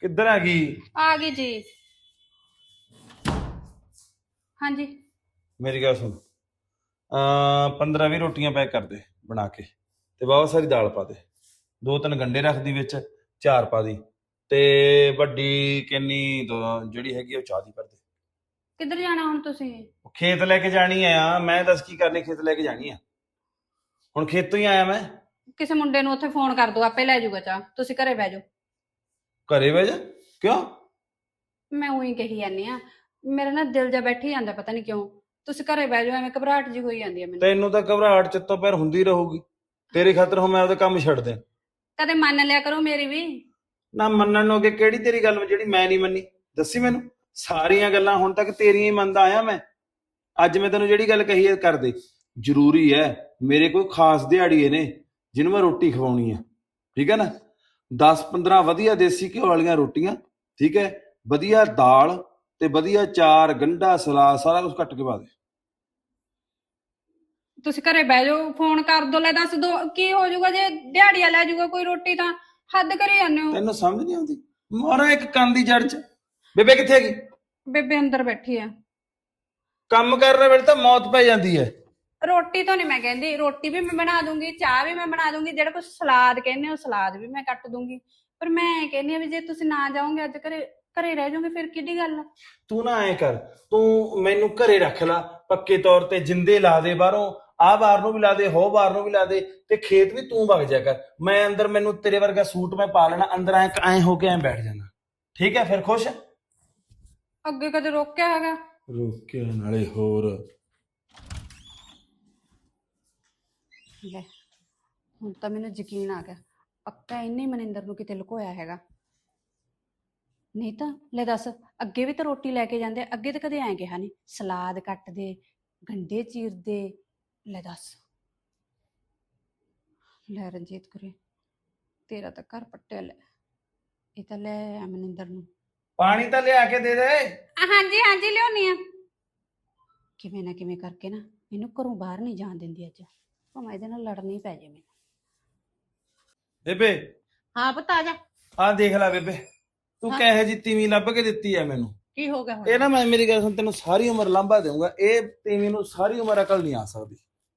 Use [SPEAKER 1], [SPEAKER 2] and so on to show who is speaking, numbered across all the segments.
[SPEAKER 1] ਕਿੱਧਰ ਆ ਗਈ?
[SPEAKER 2] ਆ ਗਈ ਜੀ। ਹਾਂਜੀ।
[SPEAKER 1] ਮੇਰੀ ਗੱਲ ਸੁਣ। ਅ 15 20 ਰੋਟੀਆਂ ਪੈਕ ਕਰ ਦੇ ਬਣਾ ਕੇ ਤੇ ਬਹੁਤ ਸਾਰੀ ਦਾਲ ਪਾ ਦੇ। ਦੋ ਤਿੰਨ ਗੰਡੇ ਰੱਖ ਦੀ ਵਿੱਚ ਚਾਰ ਪਾ ਦੀ ਤੇ ਵੱਡੀ ਕਿੰਨੀ ਦੋ- ਜਿਹੜੀ ਹੈਗੀ ਆ ਉਹ ਚਾਹ ਦੀ ਭਰ ਦੇ।
[SPEAKER 2] ਕਿੱਧਰ ਜਾਣਾ ਹੁਣ ਤੁਸੀਂ?
[SPEAKER 1] ਉਹ ਖੇਤ ਲੈ ਕੇ ਜਾਣੀ ਆ। ਮੈਂ ਦੱਸ ਕੀ ਕਰਨੀ ਖੇਤ ਲੈ ਕੇ ਜਾਣੀ ਆ। ਹੁਣ ਖੇਤੋਂ ਹੀ ਆਇਆ ਮੈਂ।
[SPEAKER 2] ਕਿਸੇ ਮੁੰਡੇ ਨੂੰ ਉੱਥੇ ਫੋਨ ਕਰ ਦੋ ਆਪੇ ਲੈ ਜਾਊਗਾ ਚਾਹ। ਤੁਸੀਂ ਘਰੇ ਬਹਿ ਜਾਓ।
[SPEAKER 1] ਘਰੇ ਵੇ ਜਾ। ਕਿਉਂ?
[SPEAKER 2] ਮੈਂ ਉਹੀ ਕਹੀ ਜਾਂਦੀ ਆ ਮੇਰੇ ਨਾਲ ਦਿਲ ਜਾ ਬੈਠੀ ਜਾਂਦਾ ਪਤਾ ਨਹੀਂ ਕਿਉਂ। ਤੁਸੀਂ ਘਰੇ ਬਹਿ ਜਾਓ ਐਵੇਂ ਘਬਰਾਹਟ ਜੀ ਹੋਈ ਜਾਂਦੀ ਆ ਮੈਨੂੰ।
[SPEAKER 1] ਤੈਨੂੰ ਤਾਂ ਘਬਰਾਹਟ ਚਿੱਤੋਂ ਪੈਰ ਹੁੰਦੀ ਰਹੂਗੀ। ਤੇਰੇ ਖਾਤਰ ਹੁਣ ਮੈਂ ਉਹਦਾ ਕੰਮ ਛੱਡ ਦਿਆਂ।
[SPEAKER 2] ਕਦੇ ਮੰਨ ਲਿਆ ਕਰੋ ਮੇਰੀ ਵੀ।
[SPEAKER 1] ਨਾ ਮੰਨਣ ਨੂੰ ਅੱਗੇ ਕਿਹੜੀ ਤੇਰੀ ਗੱਲ ਜਿਹੜੀ ਮੈਂ ਨਹੀਂ ਮੰਨੀ? ਦੱਸੀ ਮੈਨੂੰ। ਸਾਰੀਆਂ ਗੱਲਾਂ ਹੁਣ ਤੱਕ ਤੇਰੀਆਂ ਹੀ ਮੰਨਦਾ ਆਇਆ ਮੈਂ। ਅੱਜ ਮੈਂ ਤੈਨੂੰ ਜਿਹੜੀ ਗੱਲ ਕਹੀ ਹੈ ਕਰ ਦੇ। ਜ਼ਰੂਰੀ ਹੈ ਮੇਰੇ ਕੋਈ ਖਾਸ ਦਿਹਾੜੀਏ ਨੇ ਜਿਹਨੂੰ ਮੈਂ ਰੋਟੀ ਖਵਾਉਣੀ ਹੈ ਠੀਕ ਹੈ ਨਾ? 10 15 ਵਧੀਆ ਦੇਸੀ ਘਿਓ ਵਾਲੀਆਂ ਰੋਟੀਆਂ ਠੀਕ ਹੈ? ਵਧੀਆ ਦਾਲ ਤੇ ਵਧੀਆ ਚਾਰ ਗੰਢਾ ਸਲਾਦ ਸਾਰਾ ਕੁਝ ਕੱਟ ਕੇ ਪਾ ਦੇ।
[SPEAKER 2] ਤੁਸੀਂ ਘਰੇ ਬਹਿ ਜਾਓ ਫੋਨ ਕਰ ਦੋ ਲੈ ਦੱਸ ਦੋ ਕੀ ਹੋ ਜਾਊਗਾ ਜੇ ਦਿਹਾੜੀਆ ਲੈ ਜਾਊਗਾ ਕੋਈ ਰੋਟੀ ਤਾਂ ਹੱਦ ਕਰੀ ਜਾਂਦੇ ਹੋ।
[SPEAKER 1] ਤੈਨੂੰ ਸਮਝ ਨਹੀਂ ਆਉਂਦੀ। ਮਾਰਾ ਇੱਕ ਕੰਨ ਦੀ ਜੜ ਚ। ਬੇਬੇ ਕਿੱਥੇ ਹੈਗੀ?
[SPEAKER 2] ਬੇਬੇ ਅੰਦਰ ਬੈਠੀ ਆ।
[SPEAKER 1] ਕੰਮ ਕਰ ਰਹੇ ਵੇਲੇ ਤਾਂ ਮੌਤ ਪੈ ਜਾਂਦੀ ਹੈ।
[SPEAKER 2] ਰੋਟੀ ਤੋਂ ਨਹੀਂ ਮੈਂ ਕਹਿੰਦੀ ਰੋਟੀ ਵੀ ਮੈਂ ਬਣਾ ਦੂੰਗੀ ਚਾਹ ਵੀ ਮੈਂ ਬਣਾ ਦੂੰਗੀ ਜਿਹੜਾ ਕੁਝ ਸਲਾਦ ਕਹਿੰਦੇ ਹੋ ਸਲਾਦ ਵੀ ਮੈਂ ਕੱਟ ਦੂੰਗੀ। ਪਰ ਮੈਂ ਕਹਿੰਦੀ ਆ ਵੀ ਜੇ ਤੁਸੀਂ ਨਾ ਜਾਓਗੇ ਅੱਜ ਘਰੇ ਘਰੇ ਰਹਿ ਜਾਓਗੇ ਫਿਰ ਕਿੱਡੀ ਗੱਲ ਆ?
[SPEAKER 1] ਤੂੰ ਨਾ ਐ ਕਰ ਤੂੰ ਮੈਨੂੰ ਘਰੇ ਰੱਖ ਲੈ ਪੱਕੇ ਤੌਰ ਤੇ ਜਿੰਦੇ ਲਾ ਦੇ ਬਾਹਰੋਂ ਆਹ ਬਾਰ ਨੂੰ ਵੀ ਲਾ ਦੇ ਹੋ ਬਾਰ ਨੂੰ ਵੀ ਲਾ ਦੇ ਤੇ ਖੇਤ ਵੀ ਤੂੰ ਵਗ ਜਾ ਕਰ। ਮੈਂ ਅੰਦਰ ਮੈਨੂੰ ਤੇਰੇ ਵਰਗਾ ਸੂਟ ਮੈਂ ਪਾ ਲੈਣਾ ਅੰਦਰ ਐ ਐ ਹੋ ਕੇ ਐ ਬੈਠ ਜਾਣਾ। ਠੀਕ ਹੈ ਫਿਰ ਖੁਸ਼?
[SPEAKER 2] ਅੱਗੇ ਕਦੇ ਰੋਕਿਆ ਹੈਗਾ?
[SPEAKER 1] ਰੋਕਿਆ ਨਾਲੇ ਹੋਰ।
[SPEAKER 2] ਲੈ ਹੁਣ ਤਾਂ ਮੈਨੂੰ ਯਕੀਨ ਆ ਗਿਆ। ਪੱਕਾ ਇੰਨੇ ਮਨਿੰਦਰ ਨੂੰ ਕਿਤੇ ਲੁਕੋਇਆ ਹੈਗਾ। ਨਹੀਂ ਤਾਂ ਲੈ ਦੱਸ ਅੱਗੇ ਵੀ ਤਾਂ ਰੋਟੀ ਲੈ ਕੇ ਜਾਂਦੇ ਅੱਗੇ ਤਾਂ ਕਦੇ ਐਂ ਕਿਹਾ ਨਹੀਂ ਸਲਾਦ ਕੱਟ ਦੇ ਗੰਡੇ ਚੀਰ ਦੇ ਲੈ ਦੱਸ। ਲੈ ਰਣਜੀਤ ਕੁਰੇ ਤੇਰਾ ਤਾਂ ਘਰ ਪੱਟਿਆ ਲੈ ਇਹ ਤਾਂ ਲੈ ਆ ਮਨਿੰਦਰ ਨੂੰ।
[SPEAKER 1] ਪਾਣੀ ਤਾਂ ਲਿਆ ਕੇ ਦੇ ਦੇ।
[SPEAKER 2] ਹਾਂਜੀ ਹਾਂਜੀ ਲਿਆਉਣੀ ਆ। ਕਿਵੇਂ ਨਾ ਕਿਵੇਂ ਕਰਕੇ ਨਾ ਮੈਨੂੰ ਘਰੋਂ ਬਾਹਰ ਨਹੀਂ ਜਾਣ ਦਿੰਦੀ ਅੱਜ। ਭਾਵੇਂ ਇਹਦੇ ਨਾਲ ਲੜਨੀ ਪੈ ਜੇ ਮੈਨੂੰ।
[SPEAKER 1] ਬੇਬੇ।
[SPEAKER 3] ਹਾਂ ਪੁੱਤ ਆ ਜਾ।
[SPEAKER 1] ਆਹ ਦੇਖ ਲੈ ਬੇਬੇ ਤੂੰ। ਕਹੇ ਜੀ ਤੀਵੀਂ ਲੱਭ ਕੇ ਦਿੱਤੀ ਐ ਮੈਨੂੰ।
[SPEAKER 3] ਕੀ ਹੋ ਗਿਆ ਹੁਣ?
[SPEAKER 1] ਇਹ ਨਾ ਮੈਂ ਮੇਰੀ ਗੱਲ ਸੁਣ ਤੈਨੂੰ ਸਾਰੀ ਉਮਰ ਲਾਂਭਾ ਦੇਊਂਗਾ। ਇਹ ਤੀਵੀਂ ਨੂੰ ਸਾਰੀ ਉਮਰ ਅਕਲ ਨਹੀਂ ਆ ਸਕਦੀ।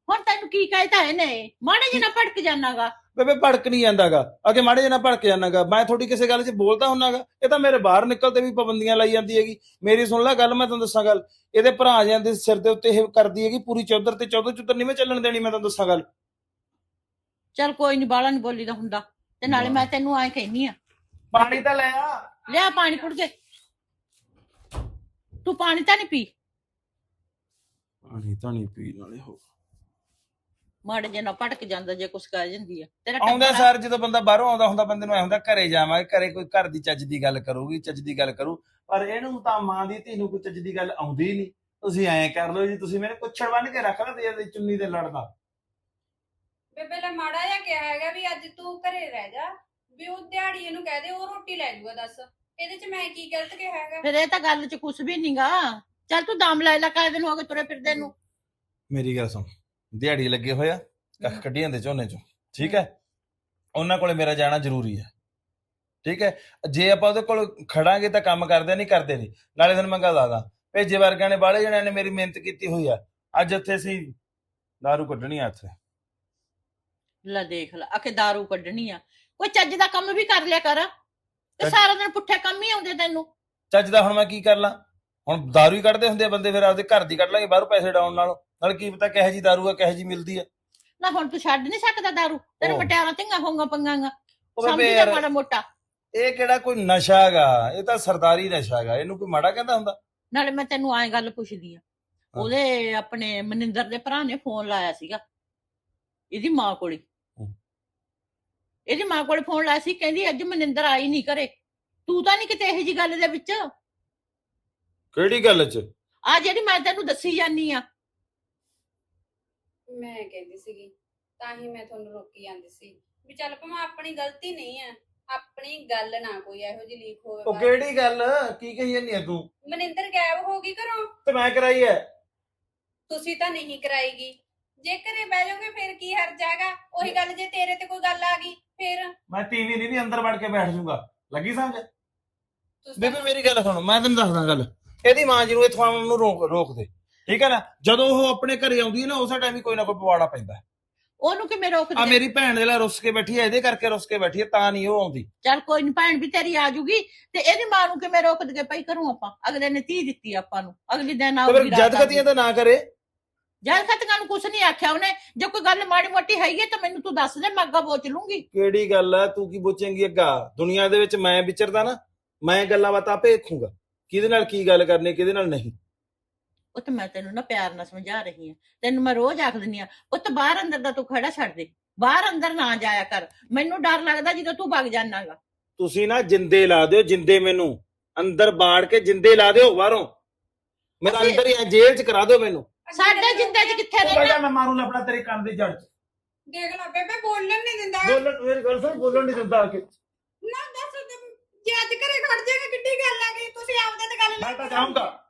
[SPEAKER 3] ਹੁਣ ਤੈਨੂੰ ਕੀ ਕਹਿਤਾ ਇਹਨੇ? ਮਾੜੇ ਜਿਹੀ ਨਾ ਭੜਕ ਜਾਣਾਗਾ।
[SPEAKER 1] ਬੇਬੇ ਭੜਕ ਨਹੀਂ ਜਾਂਦਾਗਾ। ਅਗੇ ਮਾੜੇ ਜਿਹਾ ਨਾ ਭੜਕ ਜਾਣਾਗਾ। ਮੈਂ ਥੋੜੀ ਕਿਸੇ ਗੱਲ 'ਚ ਬੋਲਦਾ ਹੁੰਨਾਗਾ। ਇਹ ਤਾਂ ਮੇਰੇ ਬਾਹਰ ਨਿਕਲ ਤੇ ਵੀ ਪਾਬੰਦੀਆਂ ਲਾਈ ਜਾਂਦੀ ਹੈਗੀ। ਮੇਰੀ ਸੁਣ ਲੈ ਗੱਲ ਮੈਂ ਤੈਨੂੰ ਦੱਸਾਂ ਗੱਲ। ਇਹਦੇ ਭਰਾ ਜਾਂਦੇ ਸਿਰ ਦੇ ਉੱਤੇ ਇਹ ਕਰਦੀ ਹੈਗੀ ਪੂਰੀ ਚੌਧਰ ਤੇ ਚੌਧਰ ਚੁੱਧਰ ਨਹੀਂ ਮੈਂ ਚੱਲਣ ਦੇਣੀ ਮੈਂ ਤੈਨੂੰ ਦੱਸਾਂ ਗੱਲ।
[SPEAKER 3] ਚੱਲ ਕੋਈ ਨਹੀਂ ਬਾਲਾ ਨਹੀਂ ਬੋਲੀਦਾ ਹੁੰਦਾ। ਤੇ ਨਾਲੇ ਮੈਂ ਤੈਨੂੰ ਐਂ ਕਹਿਨੀ ਆ।
[SPEAKER 1] ਪਾਣੀ ਤਾਂ ਲੈ ਆ।
[SPEAKER 3] ਲਿਆ ਪਾਣੀ ਕੁੜ ਕੇ। ਤੂੰ ਪਾਣੀ ਤਾਂ ਨਹੀਂ ਪੀ।
[SPEAKER 1] ਪਾਣੀ ਤਾਂ ਨਹੀਂ ਪੀਣ ਵਾਲੇ ਹੋ
[SPEAKER 3] ਮਾੜੇ ਜਿਹੇ ਨਾ ਭੜਕ ਜਾਂਦਾ ਜੇ ਕੁਛ ਕਹਿ ਜਾਂਦੀ ਆ। ਤੇਰਾ
[SPEAKER 1] ਆਉਂਦਾ
[SPEAKER 3] ਟੱਬਰ ਆ-
[SPEAKER 1] ਸਾਰ ਜਦੋਂ ਬੰਦਾ ਬਾਹਰੋਂ ਆਉਂਦਾ ਹੁੰਦਾ ਬੰਦੇ ਨੂੰ ਐ ਹੁੰਦਾ ਘਰੇ ਜਾਵਾਂਗੇ ਘਰੇ ਕੋਈ ਘਰ ਦੀ ਚੱਜ ਦੀ ਗੱਲ ਕਰੂਗੀ ਚੱਜ ਦੀ ਗੱਲ ਕਰੂ। ਪਰ ਇਹਨੂੰ ਤਾਂ ਮਾਂ ਦੀ ਧੀ ਨੂੰ ਕੋਈ ਚੱਜ ਦੀ ਗੱਲ ਆਉਂਦੀ ਨਹੀਂ। ਤੁਸੀਂ ਐਂ ਕਰ ਲਓ ਜੀ ਤੁਸੀਂ ਮੇਰੇ ਪੁੱਛੜ ਬੰਨ ਕੇ ਰੱਖ ਲਓ ਤੇ ਇਹਦੀ ਚੁੰਨੀ ਤੇ ਲੜਦਾ
[SPEAKER 2] ਬੇਬੇ ਲੈ ਮਾੜਾ ਜਿਹਾ ਕਿਹਾ ਹੈਗਾ ਵੀ ਅੱਜ ਤੂੰ ਘਰੇ ਰਹਿ ਜਾ। ਵੀ ਉਹ ਦਿਹਾੜੀ ਇਹਨੂੰ ਕਹਿ ਦੇ ਉਹ ਰੋਟੀ ਲੈ ਜਾਊਗਾ ਦੱਸ। ਇਹਦੇ ਚ ਮੈਂ ਕੀ ਗਲਤ ਕਿਹਾ ਹੈਗਾ?
[SPEAKER 3] ਫਿਰ ਇਹ ਤਾਂ ਗੱਲ 'ਚ ਕੁਛ ਵੀ ਨਹੀਂਗਾ ਚੱਲ ਤੂੰ ਦਮ ਲੈ ਲੈ ਕਾਹ ਦਿਨ ਹੋ ਗਏ ਤੁਰੇ ਫਿਰਦੇ ਨੂੰ।
[SPEAKER 1] ਮੇਰੀ ਗੱਲ ਸੁਣ। ਦਿਹਾੜੀ ਲੱਗੇ ਹੋਇਆ ਕੱਖ ਕੱਢੀ ਜਾਂਦੇ ਝੋਨੇ ਚੋਂ। ਠੀਕ ਹੈ? ਉਹਨਾਂ ਕੋਲੇ ਮੇਰਾ ਜਾਣਾ ਜ਼ਰੂਰੀ ਹੈ ਠੀਕ ਹੈ? ਜੇ ਆਪਾਂ ਉਹਦੇ ਕੋਲ ਖੜਾਂਗੇ ਤਾਂ ਕੰਮ ਕਰਦੇ ਨਹੀਂ ਕਰਦੇ ਨਹੀਂ। ਨਾਲੇ ਤੁਹਾਨੂੰ ਮੈਂ ਗੱਲ ਦੱਸਦਾ ਭੇਜੇ ਵਰਗਿਆਂ ਨੇ ਬਾਹਲੇ ਜਣਿਆਂ ਨੇ ਮੇਰੀ ਮਿਹਨਤ ਕੀਤੀ ਹੋਈ ਆ। ਅੱਜ ਇੱਥੇ ਸੀ ਦਾਰੂ ਕੱਢਣੀ ਆ ਇੱਥੇ
[SPEAKER 3] ਲੈ ਦੇਖ ਲੈ ਆਕੇ दारू ਕੱਢਣੀ ਆ। ਕੋਈ ਚੱਜ ਦਾ ਕੰਮ ਵੀ ਕਰ ਲਿਆ ਕਰ। ਤੇ
[SPEAKER 1] ਚੱਜ-
[SPEAKER 3] ਸਾਰਾ ਦਿਨ ਪੁੱਠੇ ਕੰਮ ਹੀ ਆਉਂਦੇ ਤੈਨੂੰ।
[SPEAKER 1] ਚੱਜ ਦਾ ਹੁਣ ਮੈਂ ਕੀ ਕਰ ਲਾਂ? ਹੁਣ ਦਾਰੂ ਹੀ ਕੱਢਦੇ ਹੁੰਦੇ ਆ ਬੰਦੇ ਫਿਰ ਆਪਦੇ ਘਰ ਦੀ ਕੱਢ ਲਾਂਗੇ ਬਾਹਰੋਂ ਪੈਸੇ ਡਾਉਣ ਨਾਲੋਂ। ਨਾਲ ਕੀ ਪਤਾ ਕਿਹੋ ਜੀ ਦਾਰੂ ਆ ਕਿਹੋ ਜੀ ਮਿਲਦੀ ਆ।
[SPEAKER 3] ਨਾ ਹੁਣ ਤੂੰ ਛੱਡ ਨਹੀਂ ਸਕਦਾ दारू ਤੇਰੇ। ਮਟਿਆਰਾਂ ਧੀਆਂ ਹੋਊਗਾ ਪੰਗਾਂਗਾ।
[SPEAKER 1] ਉਹ
[SPEAKER 3] ਸਮਝ
[SPEAKER 1] ਬੇਬੇ
[SPEAKER 3] ਜਾ
[SPEAKER 1] ਯਾਰ
[SPEAKER 3] ਮਾੜਾ ਮੋਟਾ।
[SPEAKER 1] ਇਹ ਕਿਹੜਾ ਕੋਈ ਨਸ਼ਾ ਹੈਗਾ? ਇਹ ਤਾਂ ਸਰਦਾਰੀ ਨਸ਼ਾ ਹੈਗਾ ਇਹਨੂੰ ਕੋਈ ਮਾੜਾ ਕਹਿੰਦਾ ਹੁੰਦਾ?
[SPEAKER 3] ਨਾਲੇ ਮੈਂ ਤੈਨੂੰ ਐਂ ਗੱਲ ਪੁੱਛਦੀ ਆ। ਉਹਦੇ ਆਪਣੇ ਮਨਿੰਦਰ ਦੇ ਭਰਾ ਨੇ ਫੋਨ ਲਾਇਆ ਸੀਗਾ ਇਹਦੀ ਮਾਂ ਕੋਲੇ। ਇਹਦੀ ਮਾਂ ਕੋਲੇ ਫੋਨ ਲਾਇਆ ਸੀ ਕਹਿੰਦੀ ਅੱਜ ਮਨਿੰਦਰ ਆਈ ਨਹੀਂ ਘਰੇ। ਤੂੰ ਤਾਂ ਨਹੀਂ ਕਿਤੇ ਇਹੋ ਜੀ ਗੱਲ ਦੇ ਵਿੱਚ?
[SPEAKER 1] ਕਿਹੜੀ ਗੱਲ 'ਚ?
[SPEAKER 3] ਆ ਜਿਹੜੀ ਮੈਂ ਤੈਨੂੰ ਦੱਸੀ ਜਾਨੀ ਆ।
[SPEAKER 2] ਮੈਂ ਕਹਿੰਦੀ ਸੀਗੀ ਤਾਂ ਹੀ ਮੈਂ ਤੁਹਾਨੂੰ ਰੋਕੀ ਜਾਂਦੀ ਸੀ। ਵੀ ਚੱਲ ਭਾਵੇਂ ਆਪਣੀ ਗਲਤੀ ਨਹੀਂ ਆ ਆਪਣੀ ਗੱਲ ਨਾ ਕੋਈ ਇਹੋ ਜਿਹੀ ਲੀਕ ਹੋਵੇ
[SPEAKER 1] ਉਹ
[SPEAKER 2] ਬਾਹਰ।
[SPEAKER 1] ਕਿਹੜੀ ਗੱਲ? ਕੀ ਕਹੀ ਜਾਂਦੀ ਆ ਤੂੰ?
[SPEAKER 2] ਮਨਿੰਦਰ ਗਾਇਬ ਹੋ ਗਈ ਘਰੋਂ?
[SPEAKER 1] ਤੇ ਮੈਂ ਕਰਾਈ ਐ।
[SPEAKER 2] ਤੁਸੀਂ ਤਾਂ ਨਹੀਂ ਕਰਾਏਗੀ ਜੇ ਘਰੇ ਬਹਿ ਜਾਓਗੇ ਫਿਰ ਕੀ ਹਰਜ ਹੈਗਾ? ਉਹੀ ਗੱਲ ਜੇ ਤੇਰੇ ਤੇ ਕੋਈ ਗੱਲ ਆ ਗਈ ਫਿਰ?
[SPEAKER 1] ਮੈਂ ਟੀਵੀ ਨਹੀਂ ਵੀ ਅੰਦਰ ਵੜ ਕੇ ਬੈਠ ਜਾਊਗਾ। ਲੱਗੀ ਸਮਝ? ਬੇਬੇ ਮੇਰੀ ਗੱਲ ਸੁਣ ਮੈਂ ਤੈਨੂੰ ਦੱਸਦਾ ਗੱਲ। ਇਹਦੀ ਮਾਂ ਜੀ ਨੂੰ ਇੱਥੋਂ ਆਉਣ ਨੂੰ ਰੋਕ ਰੋਕ ਦੇ। ਠੀਕ ਹੈ ਨਾ? ਜਦੋਂ ਉਹ ਆਪਣੇ ਘਰੇ ਆਉਂਦੀ ਹੈ ਨਾ ਉਸੇ ਟਾਈਮ ਹੀ ਕੋਈ ਨਾ ਕੋਈ ਪਵਾੜਾ ਪੈਂਦਾ
[SPEAKER 3] ਉਹਨੂੰ ਕਿਵੇਂ
[SPEAKER 1] ਆ?
[SPEAKER 3] ਰੋਕਦੇ
[SPEAKER 1] ਮੇਰੀ ਭੈਣ ਦੇ ਨਾਲ ਰੁੱਸ ਕੇ ਬੈਠੀ ਹੈ ਇਹਦੇ ਕਰਕੇ ਰੁੱਸ ਕੇ ਬੈਠੀ ਹੈ ਤਾਂ ਨਹੀਂ ਉਹ ਆਉਂਦੀ।
[SPEAKER 3] ਚੱਲ ਕੋਈ ਨਹੀਂ ਭੈਣ ਵੀ ਤੇਰੀ ਆ ਜੂਗੀ ਤੇ ਇਹਦੀ ਮਾਂ ਨੂੰ ਕਿਵੇਂ ਰੋਕ ਦਗੇ ਪਈ ਕਰੂੰ ਆਪਾਂ? ਅਗਲੇ ਨੇ ਧੀ ਦਿੱਤੀ ਆਪਾਂ ਨੂੰ। ਅਗਲੀ ਦਿਨ ਆਉਗੀ
[SPEAKER 1] ਫਿਰ ਜਦ ਕਦੀਆਂ ਤਾਂ ਨਾ ਕਰੇ?
[SPEAKER 3] ਜਦ ਖਤਕਾਂ ਨੂੰ ਕੁਛ ਨਹੀਂ ਆਖਿਆ ਉਹਨੇ ਜੇ ਕੋਈ ਗੱਲ ਮਾੜੀ ਮੋਟੀ ਹੈਗੀ ਹੈ ਤਾਂ ਮੈਨੂੰ ਤੂੰ ਦੱਸ ਦੇ ਮੈਂ ਅੱਗਾ ਪਹੁੰਚ ਲੂੰਗੀ।
[SPEAKER 1] ਕਿਹੜੀ ਗੱਲ ਹੈ ਤੂੰ ਕੀ ਬੋਚੇਂਗੀ ਅੱਗਾ? ਦੁਨੀਆ ਦੇ ਵਿੱਚ ਮੈਂ ਵਿਚਰਦਾ ਨਾ ਮੈਂ ਗੱਲਾਂ ਬਾਤਾਂ ਭੇਖੂੰਗਾ। ਕਿਹਦੇ ਨਾਲ ਕੀ ਗੱਲ ਕਰਨੀ ਕਿਹਦੇ ਨਾਲ ਨਹੀਂ?
[SPEAKER 3] ਉਹ ਤੇ ਮੈਂ ਤੈਨੂੰ ਨਾ ਪਿਆਰ ਨਾਲ ਸਮਝਾ ਰਹੀ ਹਾਂ। ਤੈਨੂੰ ਮੈਂ ਰੋਜ਼ ਆਖ ਦਿੰਦੀ ਆ ਪੁੱਤ ਬਾਹਰ ਅੰਦਰ ਦਾ ਤੂੰ ਖੜਾ ਛੱਡ ਦੇ। ਬਾਹਰ ਅੰਦਰ ਨਾ ਜਾਇਆ ਕਰ। ਮੈਨੂੰ ਡਰ ਲੱਗਦਾ ਜਦੋਂ ਤੂੰ ਵਗ ਜਾਣਾਗਾ।
[SPEAKER 1] ਤੁਸੀਂ ਨਾ ਜਿੰਦੇ ਲਾ ਦਿਓ ਜਿੰਦੇ ਮੈਨੂੰ। ਅੰਦਰ ਬਾੜ ਕੇ ਜਿੰਦੇ ਲਾ ਦਿਓ ਬਾਹਰੋਂ। ਮੇਰਾ
[SPEAKER 3] ਅਸੀਂ-
[SPEAKER 1] ਅੰਦਰ ਹੀ ਆ, ਜੇਲ੍ਹ ਚ ਕਰਾ ਦਿਓ ਮੈਨੂੰ।
[SPEAKER 3] ਸਾਡੇ ਜਿੰਦੇ 'ਚ ਕਿੱਥੇ ਰਹਿਣਾ?
[SPEAKER 1] ਮੈਂ ਮਾਰੂ ਆਪਣਾ ਤੇਰੇ ਕੰਨ ਦੀ ਜੜ ਚ।
[SPEAKER 4] ਦੇਖ ਲੈ ਬੇਬੇ ਬੋਲਣ ਨਹੀਂ ਦਿੰਦਾ।
[SPEAKER 1] ਬੋਲਣ ਮੇਰੀ ਗੱਲ ਸੁਣ ਬੋਲਣ ਨਹੀਂ ਦਿੰਦਾ ਆ ਕੇ
[SPEAKER 4] ਨਾ ਦੱਸ ਤੇ ਜੇ ਅੱਜ ਘਰੇ ਖੜ ਜਾਏਗਾ ਕਿੱਡੀ ਗੱਲ ਆ ਗਈ? ਤੁਸੀਂ ਆਪਦੇ ਤੇ ਗੱਲ
[SPEAKER 1] ਮੈਂ ਤਾਂ ਜਾਊਂਗਾ।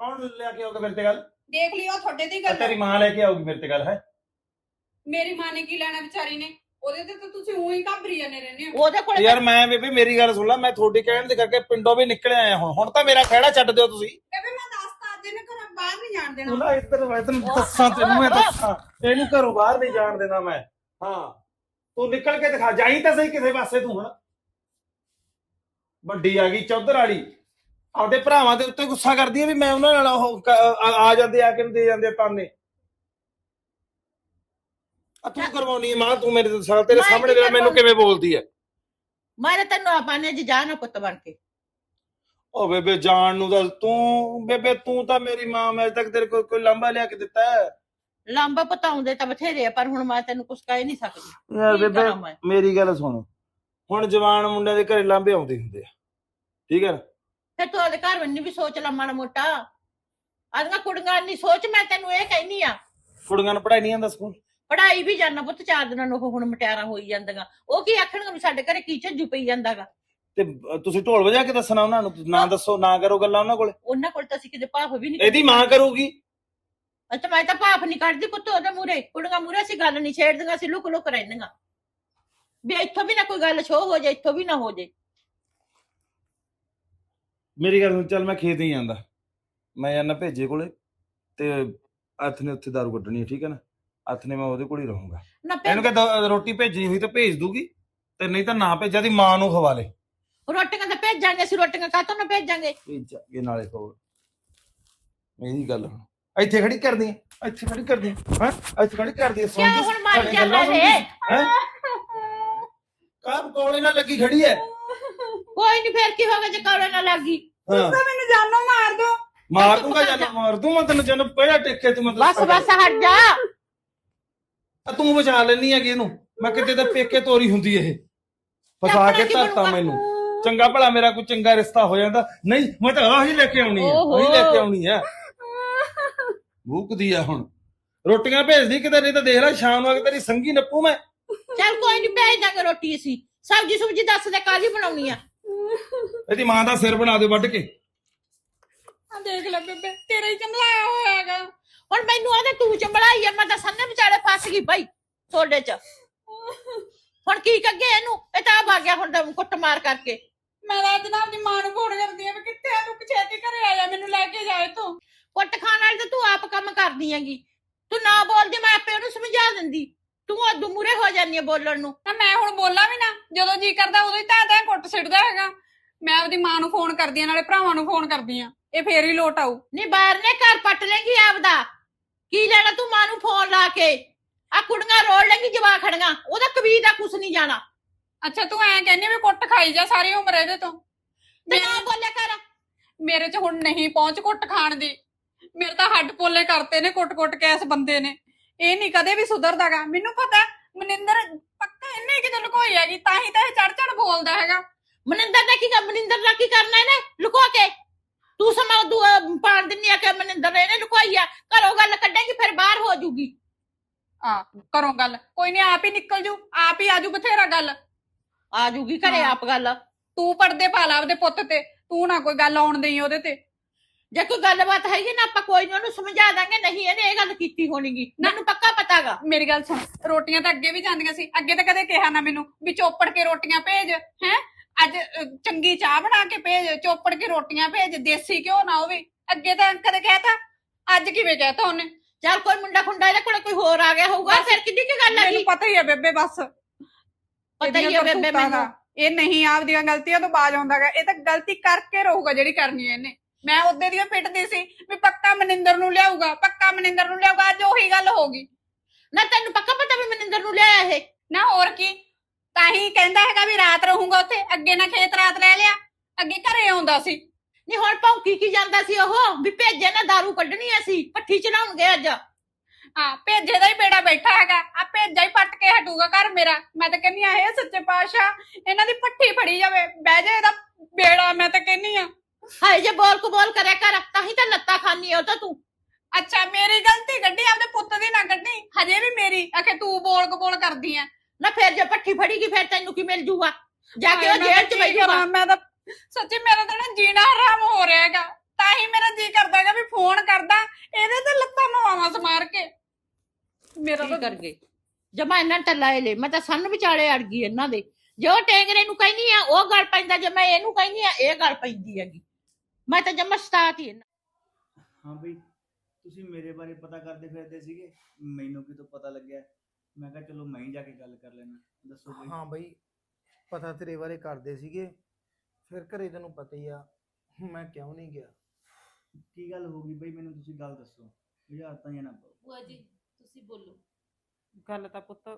[SPEAKER 1] ਕੌਣ ਲੈ ਕੇ ਆਊਗਾ ਮੇਰੇ ਤੇ ਗੱਲ?
[SPEAKER 4] ਦੇਖ ਲਿਓ ਤੁਹਾਡੇ ਦੀ ਗੱਲ
[SPEAKER 1] ਤੇਰੀ ਮਾਂ ਲੈ ਕੇ ਆਊਗੀ ਮੇਰੇ ਤੇ ਗੱਲ ਹੈ?
[SPEAKER 4] ਮੇਰੀ ਮਾਂ ਨੇ ਕੀ ਲੈਣਾ ਵਿਚਾਰੀ ਨੇ? ਉਹਦੇ ਤੇ ਤਾਂ ਤੁਸੀਂ ਉਹੀ ਘਾਬਰੀ ਜਾਂਦੇ ਰਹਿੰਦੇ ਹੋ।
[SPEAKER 3] ਉਹਦੇ ਕੋਲ
[SPEAKER 1] ਯਾਰ ਮੈਂ ਬੇਬੇ ਮੇਰੀ ਗੱਲ ਸੁਣ ਲੈ ਮੈਂ ਤੁਹਾਡੀ ਕਹਿਣ ਦੇ ਕਰਕੇ ਪਿੰਡੋਂ ਵੀ ਨਿਕਲ ਆਇਆ ਹੁਣ। ਹੁਣ ਤਾਂ ਮੇਰਾ ਖਹਿੜਾ ਛੱਡ ਦਿਓ ਤੁਸੀਂ।
[SPEAKER 4] ਬੇਬੇ ਮੈਂ ਦੱਸਤਾ ਅੱਜ ਇਹਨੇ ਘਰੋਂ ਬਾਹਰ ਨਹੀਂ ਜਾਣ ਦੇਣਾ।
[SPEAKER 1] ਤੂੰ ਨਾ ਇੱਧਰ ਮੈਂ ਤੈਨੂੰ ਦੱਸਾਂ ਤੈਨੂੰ ਮੈਂ ਦੱਸਾਂ। ਇਹਨੂੰ ਘਰੋਂ ਬਾਹਰ ਨਹੀਂ ਜਾਣ ਦੇਣਾ ਮੈਂ। ਹਾਂ। ਤੂੰ ਨਿਕਲ ਕੇ ਦਿਖਾ। ਜਾਈ ਤਾਂ ਸਹੀ ਕਿਸੇ ਪਾਸੇ ਤੂੰ ਹੁਣ। ਵੱਡੀ ਆ ਗਈ ਚੌਧਰ ਵਾਲੀ। ਆਪਦੇ ਭਰਾਵਾਂ ਦੇ ਉੱਤੇ ਗੁੱਸਾ ਕਰਦੀ ਆ ਵੀ ਮੈਂ ਉਹਨਾਂ ਨਾਲ ਉਹ ਕ- ਆ ਆ ਜਾਂਦੇ ਆ ਕੇ ਨੂੰ ਦੇ ਜਾਂਦੇ ਆ ਤਾਨੇ ਆ ਤੂੰ ਕਰਵਾਉਣੀ ਆ ਮਾਂ ਤੂੰ ਮੇਰੇ ਤੋਂ ਸਾਲ ਤੇਰੇ
[SPEAKER 3] ਮੈਂ
[SPEAKER 1] ਸਾਹਮਣੇ
[SPEAKER 3] ਕੀ
[SPEAKER 1] ਜਿਹੜਾ ਮੈਨੂੰ ਕਿਵੇਂ ਬੋਲਦੀ ਹੈ
[SPEAKER 3] ਮਾਰੇ ਤੈਨੂੰ ਆਪਾਂ ਨੇ ਜੀ ਜਾਣਾ ਪੁੱਤ ਬਣ ਕੇ।
[SPEAKER 1] ਓ ਬੇਬੇ ਜਾਣ ਨੂੰ ਤਾਂ ਤੂੰ ਬੇਬੇ ਤੂੰ ਤਾਂ ਮੇਰੀ ਮਾਂ ਮੈਂ ਅਜੇ ਤੱਕ ਤੇਰੇ ਕੋਲ ਕੋਈ ਲੰਬਾ ਲਿਆ ਕੇ ਦਿੱਤਾ ਹੈ।
[SPEAKER 3] ਲੰਬਾ ਪਤਾਉਂਦੇ ਤਾਂ ਬਥੇਰੇ ਆ, ਪਰ ਹੁਣ ਮੈਂ ਤੈਨੂੰ ਕੁਛ ਕਹਿ ਨਹੀਂ ਸਕਦੀ।
[SPEAKER 1] ਯਾਰ
[SPEAKER 3] ਕੀ
[SPEAKER 1] ਬੇਬੇ
[SPEAKER 3] ਕਰਾਂ ਮੈਂ?
[SPEAKER 1] ਮੇਰੀ ਗੱਲ ਸੁਣ। ਹੁਣ ਜਵਾਨ ਮੁੰਡਿਆਂ ਦੇ ਘਰੇ ਲਾਂਬੇ ਆਉਂਦੇ ਹੁੰਦੇ ਆ। ਠੀਕ ਹੈ ਨਾ?
[SPEAKER 3] ਤੇ ਤੂੰ ਉਹਦੇ ਘਰ ਬੰਨੀ ਵੀ ਸੋਚ ਲਾ ਮਾੜਾ ਮੋਟਾ। ਆਦੀਆਂ ਕੁੜੀਆਂ ਨਹੀਂ ਸੋਚ ਮੈਂ ਤੈਨੂੰ ਇਹ ਕਹਿਨੀ ਆ।
[SPEAKER 1] ਕੁੜੀਆਂ ਨੂੰ ਪੜਾਈ ਨਹੀਂ ਆਂਦਾ ਸਕੂਲ?
[SPEAKER 3] ਪੜਾਈ ਵੀ ਜਾਣਾ ਪੁੱਤ ਚਾਰ ਦਿਨਾਂ ਨੂੰ ਉਹ ਹੁਣ ਮਟਿਆਰਾਂ ਹੋਈ ਜਾਂਦੀਆਂ। ਉਹ ਕੀ ਆਖਣਗੇ ਵੀ ਸਾਡੇ ਘਰੇ ਕੀ ਝੱਜੂ ਪਈ ਜਾਂਦਾਗਾ।
[SPEAKER 1] ਤੇ ਤੁਸੀਂ ਢੋਲ ਵਜਾ ਕੇ ਦੱਸਣਾ ਉਹਨਾਂ ਨੂੰ? ਨਾ ਦੱਸੋ ਨਾ ਕਰੋ ਗੱਲਾਂ ਉਹਨਾਂ ਕੋਲੇ?
[SPEAKER 3] ਉਹਨਾਂ ਕੋਲ ਤਾਂ ਅਸੀਂ ਕਿਤੇ ਭਾਫ ਵੀ ਨਹੀਂ
[SPEAKER 1] ਇਹਦੀ ਮਾਂ ਕਰੂਗੀ।
[SPEAKER 3] ਅੱਛਾ ਮੈਂ ਤਾਂ ਭਾਫ ਨਹੀਂ ਕੱਢਦੀ ਪੁੱਤ ਉਹਦੇ ਮੂਰੇ ਕੁੜੀਆਂ ਮੂਰੇ ਅਸੀਂ ਗੱਲ ਨਹੀਂ ਛੇੜਦੀਆਂ ਅਸੀਂ ਲੁਕ ਲੁਕ ਰਹਿੰਦੀਆਂ। ਵੀ ਇੱਥੋਂ ਵੀ ਨਾ ਕੋਈ ਗੱਲ ਸ਼ੋ ਹੋ ਜਾਏ ਇੱਥੋਂ ਵੀ ਨਾ ਹੋ ਜਾਏ।
[SPEAKER 1] ਮੇਰੀ ਗੱਲ ਸੁਣ ਚੱਲ ਮੈਂ ਖੇਤ ਹੀ ਜਾਂਦਾ। ਮੈਂ ਜਾਣਾ ਭੇਜੇ ਕੋਲੇ ਤੇ ਹੱਥ ਨੇ ਉੱਥੇ ਦਾਰੂ ਕੱਢਣੀ ਹੈ ਠੀਕ ਹੈ ਨਾ? ਹੱਥ ਨੇ ਮੈਂ ਉਹਦੇ ਕੋਲ ਹੀ ਰਹੂੰਗਾ।
[SPEAKER 3] ਨਾ
[SPEAKER 1] ਇਹਨੂੰ
[SPEAKER 3] ਭੇਜ
[SPEAKER 1] ਕਿ ਰੋਟੀ ਭੇਜਣੀ ਹੋਈ ਤਾਂ ਭੇਜ ਦੂਗੀ ਤੇ ਨਹੀਂ ਤਾਂ ਨਾ ਭੇਜਾ ਦੀ ਮਾਂ ਨੂੰ ਖਵਾ ਲੈ।
[SPEAKER 3] ਰੋਟੀਆਂ ਤਾਂ ਭੇਜਾਂਗੇ ਅਸੀਂ ਰੋਟੀਆਂ ਕਾਹਤੋਂ ਨਾ ਭੇਜਾਂਗੇ?
[SPEAKER 1] ਭੇਜਾਂਗੇ ਨਾਲੇ ਕੋਲ ਮੇਰੀ ਗੱਲ ਹੁਣ ਇੱਥੇ ਖੜੀ ਕਰਦੀ ਹੈ ਇੱਥੇ ਖੜੀ ਕਰਦੀ ਹਾਂ? ਇੱਥੇ ਖੜੀ ਕਰਦੀ ਹੈ
[SPEAKER 3] ਕਿਉਂ ਹੁਣ ਮਾਰੀ ਚੱਲ ਰਹੇ
[SPEAKER 1] ਹੈ? ਕਾਹ ਕੋਲੇ ਨਾਲ ਲੱਗੀ ਖੜੀ ਹੈ
[SPEAKER 3] ਕੋਈ ਨਹੀਂ ਫੇਰ ਕੀ ਹੋਗਾ ਜੇ ਕੌੜੇ ਨਾ ਲੱਗੀ।
[SPEAKER 1] ਹਾਂ।
[SPEAKER 4] ਤਾਂ ਮੈਨੂੰ ਜਾਨੋਂ ਮਾਰ ਦੋ।
[SPEAKER 1] ਮਾਰ ਦੂੰਗਾ ਜਨ ਮਾਰ ਦੂੰ ਮੈਂ ਤੈਨੂੰ ਜਨ ਪਹਿਲਾਂ ਟੇਕੇ ਤੂੰ ਮਤਲਬ
[SPEAKER 3] ਬਸ ਬਸ ਹਟ ਜਾ।
[SPEAKER 1] ਆ ਤੂੰ ਬਚਾ ਲੈਣੀ ਹੈਗੀ ਇਹਨੂੰ। ਮੈਂ ਕਿਤੇ ਤਾਂ ਪੇਕੇ ਤੋਰੀ ਹੁੰਦੀ ਇਹ। ਫਸਾ ਕੇ ਧਰਤਾ? ਮੈਨੂੰ। ਚੰਗਾ ਭਲਾ ਮੇਰਾ ਕੋਈ ਚੰਗਾ ਰਿਸ਼ਤਾ ਹੋ ਜਾਂਦਾ। ਨਹੀਂ ਮੈਂ ਤਾਂ ਆਹੀ ਲੈ ਕੇ ਆਉਣੀ ਹੈ। ਆਹੀ ਲੈ ਕੇ ਆਉਣੀ ਹੈ ਭੂਕਦੀ ਆ ਹੁਣ। ਰੋਟੀਆਂ ਭੇਜਦੀ ਕਿਤੇ ਨਹੀਂ ਤਾਂ ਦੇਖ ਲੈ ਸ਼ਾਮ ਨੂੰ ਆ ਕੇ ਤੇਰੀ ਸੰਗੀ ਨੱਪੂ ਮੈਂ।
[SPEAKER 3] ਚੱਲ ਕੋਈ ਨਹੀਂ ਭੇਜ ਦਾਂਗੇ ਰੋਟੀ ਅਸੀਂ। ਸਬਜੀ ਸੁਬਜੀ ਦੱਸ ਦੇ ਕਾਹਦੀ ਬਣਾਉਣੀ ਆ।
[SPEAKER 1] ਇਹਦੀ ਮਾਂ ਦਾ ਸਿਰ ਬਣਾ ਦੇ ਵੱਢ ਕੇ।
[SPEAKER 4] ਆ ਦੇਖ ਲੈ ਬੇਬੇ ਤੇਰਾ ਹੀ ਚੰਬਲਾਇਆ ਹੋਇਆ ਹੈਗਾ।
[SPEAKER 3] ਹੁਣ ਮੈਨੂੰ ਆਦੇ ਤੂੰ ਚੰਬੜਾਈ ਆ ਮੈਂ ਤਾਂ ਸੰਨੇ ਵਿਚਾਲੇ ਫਸ ਗਈ ਭਾਈ ਤੁਹਾਡੇ ਚ। ਹੁਣ ਕੀ ਕੱਗੇ ਇਹਨੂੰ? ਇਹ ਤਾਂ ਆ ਗਿਆ ਹੁਣ ਤਾਂ ਕੁੱਟ ਮਾਰ ਕਰਕੇ।
[SPEAKER 4] ਮੈਂ ਤਾਂ ਅੱਜ ਨਾ ਆਪਣੀ ਮਾਂ ਨੂੰ ਫੋਨ ਕਰਦੀ ਆ ਵੀ ਕਿੱਥੇ ਆ ਤੂੰ ਛੇਤੀ ਘਰੇ ਆ ਜਾ ਮੈਨੂੰ ਲੈ ਕੇ ਜਾ ਇੱਥੋਂ।
[SPEAKER 3] ਕੁੱਟ ਖਾਣ ਵਾਲੀ ਤਾਂ ਤੂੰ ਆਪ ਕੰਮ ਕਰਦੀ ਹੈਗੀ। ਤੂੰ ਨਾ ਬੋਲਦੀ ਮੈਂ ਆਪੇ ਉਹਨੂੰ ਸਮਝਾ ਦਿੰਦੀ। ਤੂੰ ਅੱਦੂ ਮੂਰੇ ਹੋ ਜਾਂਦੀ ਹੈ ਬੋਲਣ ਨੂੰ।
[SPEAKER 4] ਤਾਂ ਮੈਂ ਹੁਣ ਬੋਲਾਂ ਵੀ ਨਾ ਜਦੋਂ ਜੀ ਕਰਦਾ ਉਦੋਂ ਹੀ ਤਾਂ ਤਾਂ ਕੁੱਟ ਸਿੱਟਦਾ ਹੈਗਾ। ਮੈਂ ਆਪਦੀ ਮਾਂ ਨੂੰ ਫੋਨ ਕਰਦੀ ਆ ਨਾਲੇ ਭਰਾਵਾਂ ਨੂੰ ਫੋਨ ਕਰਦੀ ਆ। ਇਹ ਫੇਰ ਹੀ ਲੋਟ ਆਊ।
[SPEAKER 3] ਨਹੀਂ ਬਾਹਰ ਨੇ ਘਰ ਪੱਟ ਲੇਗੀ ਆਪਦਾ। ਕੀ ਲੈਣਾ ਤੂੰ ਮਾਂ ਨੂੰ ਫੋਨ ਲਾ ਕੇ? ਆ ਕੁੜੀਆਂ ਰੋੜ ਲੈਂਗੀ ਜਵਾ ਖੜੀਆਂ ਉਹਦਾ ਕਬੀਰ ਦਾ ਕੁਛ ਨਹੀਂ ਜਾਣਾ।
[SPEAKER 4] ਅੱਛਾ ਤੂੰ ਐਂ ਕਹਿੰਦੀ ਆ ਵੀ ਕੁੱਟ ਖਾਈ ਜਾ ਸਾਰੀ ਉਮਰ ਇਹਦੇ ਤੋਂ।
[SPEAKER 3] ਤੇ ਨਾ ਬੋਲਿਆ ਕਰ।
[SPEAKER 4] ਮੇਰੇ 'ਚ ਹੁਣ ਨਹੀਂ ਪਹੁੰਚ ਕੁੱਟ ਖਾਣ ਦੀ। ਮੇਰੇ ਤਾਂ ਹੱਡ ਪੋਲੇ ਕਰਤੇ ਨੇ ਕੁੱਟ-ਕੁੱਟ ਕੇ ਇਸ ਬੰਦੇ ਨੇ। ਇਹ ਨਹੀਂ ਕਦੇ ਵੀ ਸੁਧਰਦਾਗਾ। ਮੈਨੂੰ ਪਤਾ ਮਨਿੰਦਰ ਪੱਕਾ ਇਹਨੇ ਕਿਤੇ ਲੁਕੋਈ ਹੈਗੀ ਤਾਂ ਹੀ ਤਾਂ ਇਹ ਚੜ-ਚੜ ਬੋਲਦਾ ਹੈਗਾ।
[SPEAKER 3] ਮਨਿੰਦਰ ਨੇ ਕੀ ਕਰ ਮਨਿੰਦਰ ਦਾ ਕੀ ਕਰਨਾ ਇਹਨੇ? ਲੁਕੋ ਕੇ। ਤੂੰ ਸਮਾਂ ਦੂ ਪਾਣ ਦਿੰਨੀ ਆ ਕਿ ਮਨਿੰਦਰ ਨੇ ਇਹਨੇ ਲੁਕੋਈ ਆ। ਘਰੋਂ ਗੱਲ ਕੱਢੇਗੀ ਫਿਰ ਬਾਹਰ ਹੋ ਜੂਗੀ।
[SPEAKER 4] ਆ ਕਰੋ ਗੱਲ। ਕੋਈ ਨਹੀਂ ਆਪ ਹੀ ਨਿਕਲ ਜੂ। ਆਪ ਹੀ ਆਜੂ ਬਥੇਰਾ ਗੱਲ।
[SPEAKER 3] ਆ ਜੂਗੀ ਘਰੇ। ਆਪ ਗੱਲ।
[SPEAKER 4] ਤੂੰ ਪਰਦੇ ਪਾ ਲਾ ਆਪਦੇ ਪੁੱਤ ਤੇ। ਤੂੰ ਨਾ ਕੋਈ ਗੱਲ ਆਉਣ ਦੇਈ ਉਹਦੇ ਤੇ।
[SPEAKER 3] ਜੇ ਕੋਈ ਗੱਲਬਾਤ ਹੈਗੀ ਨਾ ਆਪਾਂ ਕੋਈ ਨੀ ਉਹਨੂੰ ਸਮਝਾ ਦਾਂਗੇ ਨਹੀਂ ਇਹਨੇ ਇਹ ਗੱਲ ਕੀਤੀ ਹੋਣੀਗੀ। ਮੈਨੂੰ ਪੱਕਾ ਪਤਾਗਾ
[SPEAKER 4] ਮੇਰੀ ਗੱਲ ਸੁਣ ਰੋਟੀਆਂ ਤਾਂ ਅੱਗੇ ਵੀ ਜਾਂਦੀਆਂ ਸੀ। ਅੱਗੇ ਤਾਂ ਕਦੇ ਕਿਹਾ ਨਾ ਮੈਨੂੰ ਵੀ ਚੋਪੜ ਕੇ ਰੋਟੀਆਂ ਭੇਜ ਹੈ? ਅੱਜ ਚੰਗੀ ਚਾਹ ਬਣਾ ਕੇ ਭੇਜ ਚੋਪੜ ਕੇ ਰੋਟੀਆਂ ਭੇਜ ਦੇਸੀ ਘਿਓ ਨਾ ਹੋਵੇ ਅੱਗੇ ਤਾਂ ਕਦੇ ਕਹਿਤਾ ਅੱਜ ਕਿਵੇਂ ਕਹਿਤਾ ਉਹਨੇ?
[SPEAKER 3] ਚੱਲ ਕੋਈ ਮੁੰਡਾ ਖੁੰਡਾ ਇਹਦੇ ਕੋਲੇ ਕੋਈ ਹੋਰ ਆ ਗਿਆ ਹੋਊਗਾ ਫਿਰ ਕਿੱਡੀ ਕੀ ਗੱਲ
[SPEAKER 4] ਮੈਨੂੰ
[SPEAKER 3] ਹੈਗੀ
[SPEAKER 4] ਪਤਾ ਹੀ ਹੈ ਬੇਬੇ ਬਸ।
[SPEAKER 3] ਪਤਾ ਹੀ
[SPEAKER 4] ਇਹਦੀਆਂ
[SPEAKER 3] ਹੈ ਬੇਬੇ
[SPEAKER 4] ਕਰਤੂਤਾਂ ਦਾ।
[SPEAKER 3] ਮੈਨੂੰ
[SPEAKER 4] ਇਹ ਨਹੀਂ ਆਪਦੀਆਂ ਗਲਤੀਆਂ ਤੋਂ ਬਾਜ ਆਉਂਦਾਗਾ ਇਹ ਤਾਂ ਗਲਤੀ ਕਰਕੇ ਰਹੂਗਾ ਜਿਹੜੀ ਕਰਨੀ ਹੈ ਇਹਨੇ। ਮੈਂ ਉਹਦੇ ਦੀ ਪਿੱਟਦੀ ਸੀ ਵੀ ਪੱਕਾ ਮਨਿੰਦਰ ਨੂੰ ਲਿਆਊਗਾ, ਪੱਕਾ ਮਨਿੰਦਰ ਨੂੰ ਲਿਆਊਗਾ, ਅੱਜ ਉਹੀ ਗੱਲ ਹੋ ਗਈ।
[SPEAKER 3] ਨਾ ਤੈਨੂੰ ਪੱਕਾ ਪਤਾ ਵੀ ਮਨਿੰਦਰ ਨੂੰ ਲਿਆਇਆ ਇਹ?
[SPEAKER 4] ਨਾ ਹੋਰ ਕੀ? ਤਾਂ ਹੀ ਕਹਿੰਦਾ ਹੈਗਾ ਵੀ ਰਾਤ ਰਹੂੰਗਾ ਉੱਥੇ, ਅੱਗੇ ਨਾ ਖੇਤ ਰਾਤ ਰਹਿ ਲਿਆ, ਅੱਗੇ ਘਰੇ ਆਉਂਦਾ ਸੀ।
[SPEAKER 3] ਨਹੀਂ ਹੁਣ ਭੌਂਕੀ ਕੀ ਜਾਂਦਾ ਸੀ ਉਹ? ਵੀ ਭੇਜੇ ਨਾ ਦਾਰੂ ਕੱਢਣੀ ਅਸੀਂ, ਪੱਠੀ ਚਲਾਉਣਗੇ ਅੱਜ।
[SPEAKER 4] ਹਾਂ, ਭੇਜੇ ਦਾ ਹੀ ਬੇੜਾ ਬੈਠਾ ਹੈਗਾ, ਆ ਭੇਜਾ ਹੀ ਪੱਟ ਕੇ ਹਟੂਗਾ ਘਰ ਮੇਰਾ। ਮੈਂ ਤਾਂ ਕਹਿੰਨੀ ਆ, ਇਹ ਸੱਚੇ ਪਾਤਸ਼ਾਹ, ਇਹਨਾਂ ਦੀ ਪੱਠੀ ਫੜੀ ਜਾਵੇ, ਬਹਿ ਜਾ ਇਹਦਾ ਬੇੜਾ, ਮੈਂ ਤਾਂ ਕਹਿੰਨੀ ਆ।
[SPEAKER 3] ਹਾਏ ਜੇ ਬੋਲ ਕੋ ਬੋਲ ਕਰਿਆ ਕਰ ਤਾਂ ਹੀ ਤਾਂ ਲੱਤਾਂ ਖਾਨੀ ਹੋ ਤਾਂ ਤੂੰ।
[SPEAKER 4] ਅੱਛਾ ਮੇਰੀ ਗਲਤੀ ਕੱਢੀ ਆਪਦੇ ਪੁੱਤ ਦੀ ਨਾ ਕੱਢੀ? ਹਜੇ ਵੀ ਮੇਰੀ। ਆਖੇ ਤੂੰ ਬੋਲ ਕਬੋਲ ਕਰਦੀ ਐ।
[SPEAKER 3] ਨਾ ਫਿਰ ਜੇ ਪੱਠੀ ਫੜੀਗੀ ਫਿਰ ਤੈਨੂੰ ਕੀ ਮਿਲ ਜੂਗਾ? ਜਾ ਕੇ ਉਹ ਜੇਲ੍ਹ ਚ
[SPEAKER 4] ਕੀ
[SPEAKER 3] ਜੂਗਾ।
[SPEAKER 4] ਮੈਂ ਤਾਂ ਸੱਚੀ ਮੇਰਾ ਤਾਂ ਨਾ ਜੀਣਾ ਹਰਾਮ ਹੋ ਰਿਹਾ ਹੈਗਾ। ਤਾਂ ਹੀ ਮੇਰਾ ਜੀ ਕਰਦਾ ਹੈਗਾ ਵੀ ਫੋਨ ਕਰਦਾ ਇਹਦੇ ਤੇ ਲੱਤਾਂ ਮਵਾਵਾਂ ਸਮਾਰ ਕੇ। ਮੇਰਾ ਤਾਂ
[SPEAKER 3] ਕਰ ਗਏ ਜਮਾ ਇਹਨਾਂ ਟੱਲਾ ਲੈ। ਮੈਂ ਤਾਂ ਸੰਨ ਵਿਚਾਲੇ ਅੜ ਗਈ ਇਹਨਾਂ ਦੇ। ਜੋ ਟੇਂਗਰੇ ਨੂੰ ਕਹਿੰਦੀ ਆ ਉਹ ਗੱਲ ਪੈਂਦਾ। ਜੇ ਮੈਂ ਇਹਨੂੰ ਕਹਿੰਦੀ ਆ ਇਹ ਗੱਲ ਪੈਂਦੀ ਹੈਗੀ। ਮੈਂ ਤਾਂ ਜਮਾ ਸਤਾਤ ਹੀ
[SPEAKER 5] ਹਾਂ। ਬਈ ਤੁਸੀਂ ਮੇਰੇ ਬਾਰੇ ਪਤਾ ਕਰਦੇ ਫਿਰਦੇ ਸੀਗੇ। ਮੈਨੂੰ ਕਿਤੋਂ ਪਤਾ ਲੱਗਿਆ? ਮੈਂ ਕਿਹਾ ਚਲੋ ਮੈਂ ਹੀ ਜਾ ਕੇ ਗੱਲ ਕਰ ਲੈਣਾ ਦੱਸੋ ਬਈ।
[SPEAKER 6] ਹਾਂ ਬਈ ਪਤਾ ਤੇਰੇ ਬਾਰੇ ਕਰਦੇ ਸੀਗੇ। ਫਿਰ ਘਰੇ ਤੈਨੂੰ ਪਤਾ ਹੀ ਆ ਮੈਂ ਕਿਉਂ ਨਹੀਂ ਗਿਆ?
[SPEAKER 5] ਕੀ ਗੱਲ ਹੋ ਗਈ ਬਈ? ਮੈਨੂੰ ਤੁਸੀਂ ਗੱਲ ਦੱਸੋ। ਬੁਝਾਰਤਾਂ ਜਾਂ ਨਾ ਪਾਓ।
[SPEAKER 7] ਭੂਆ ਜੀ ਤੁਸੀਂ ਬੋਲੋ।
[SPEAKER 8] ਗੱਲ ਤਾਂ ਪੁੱਤ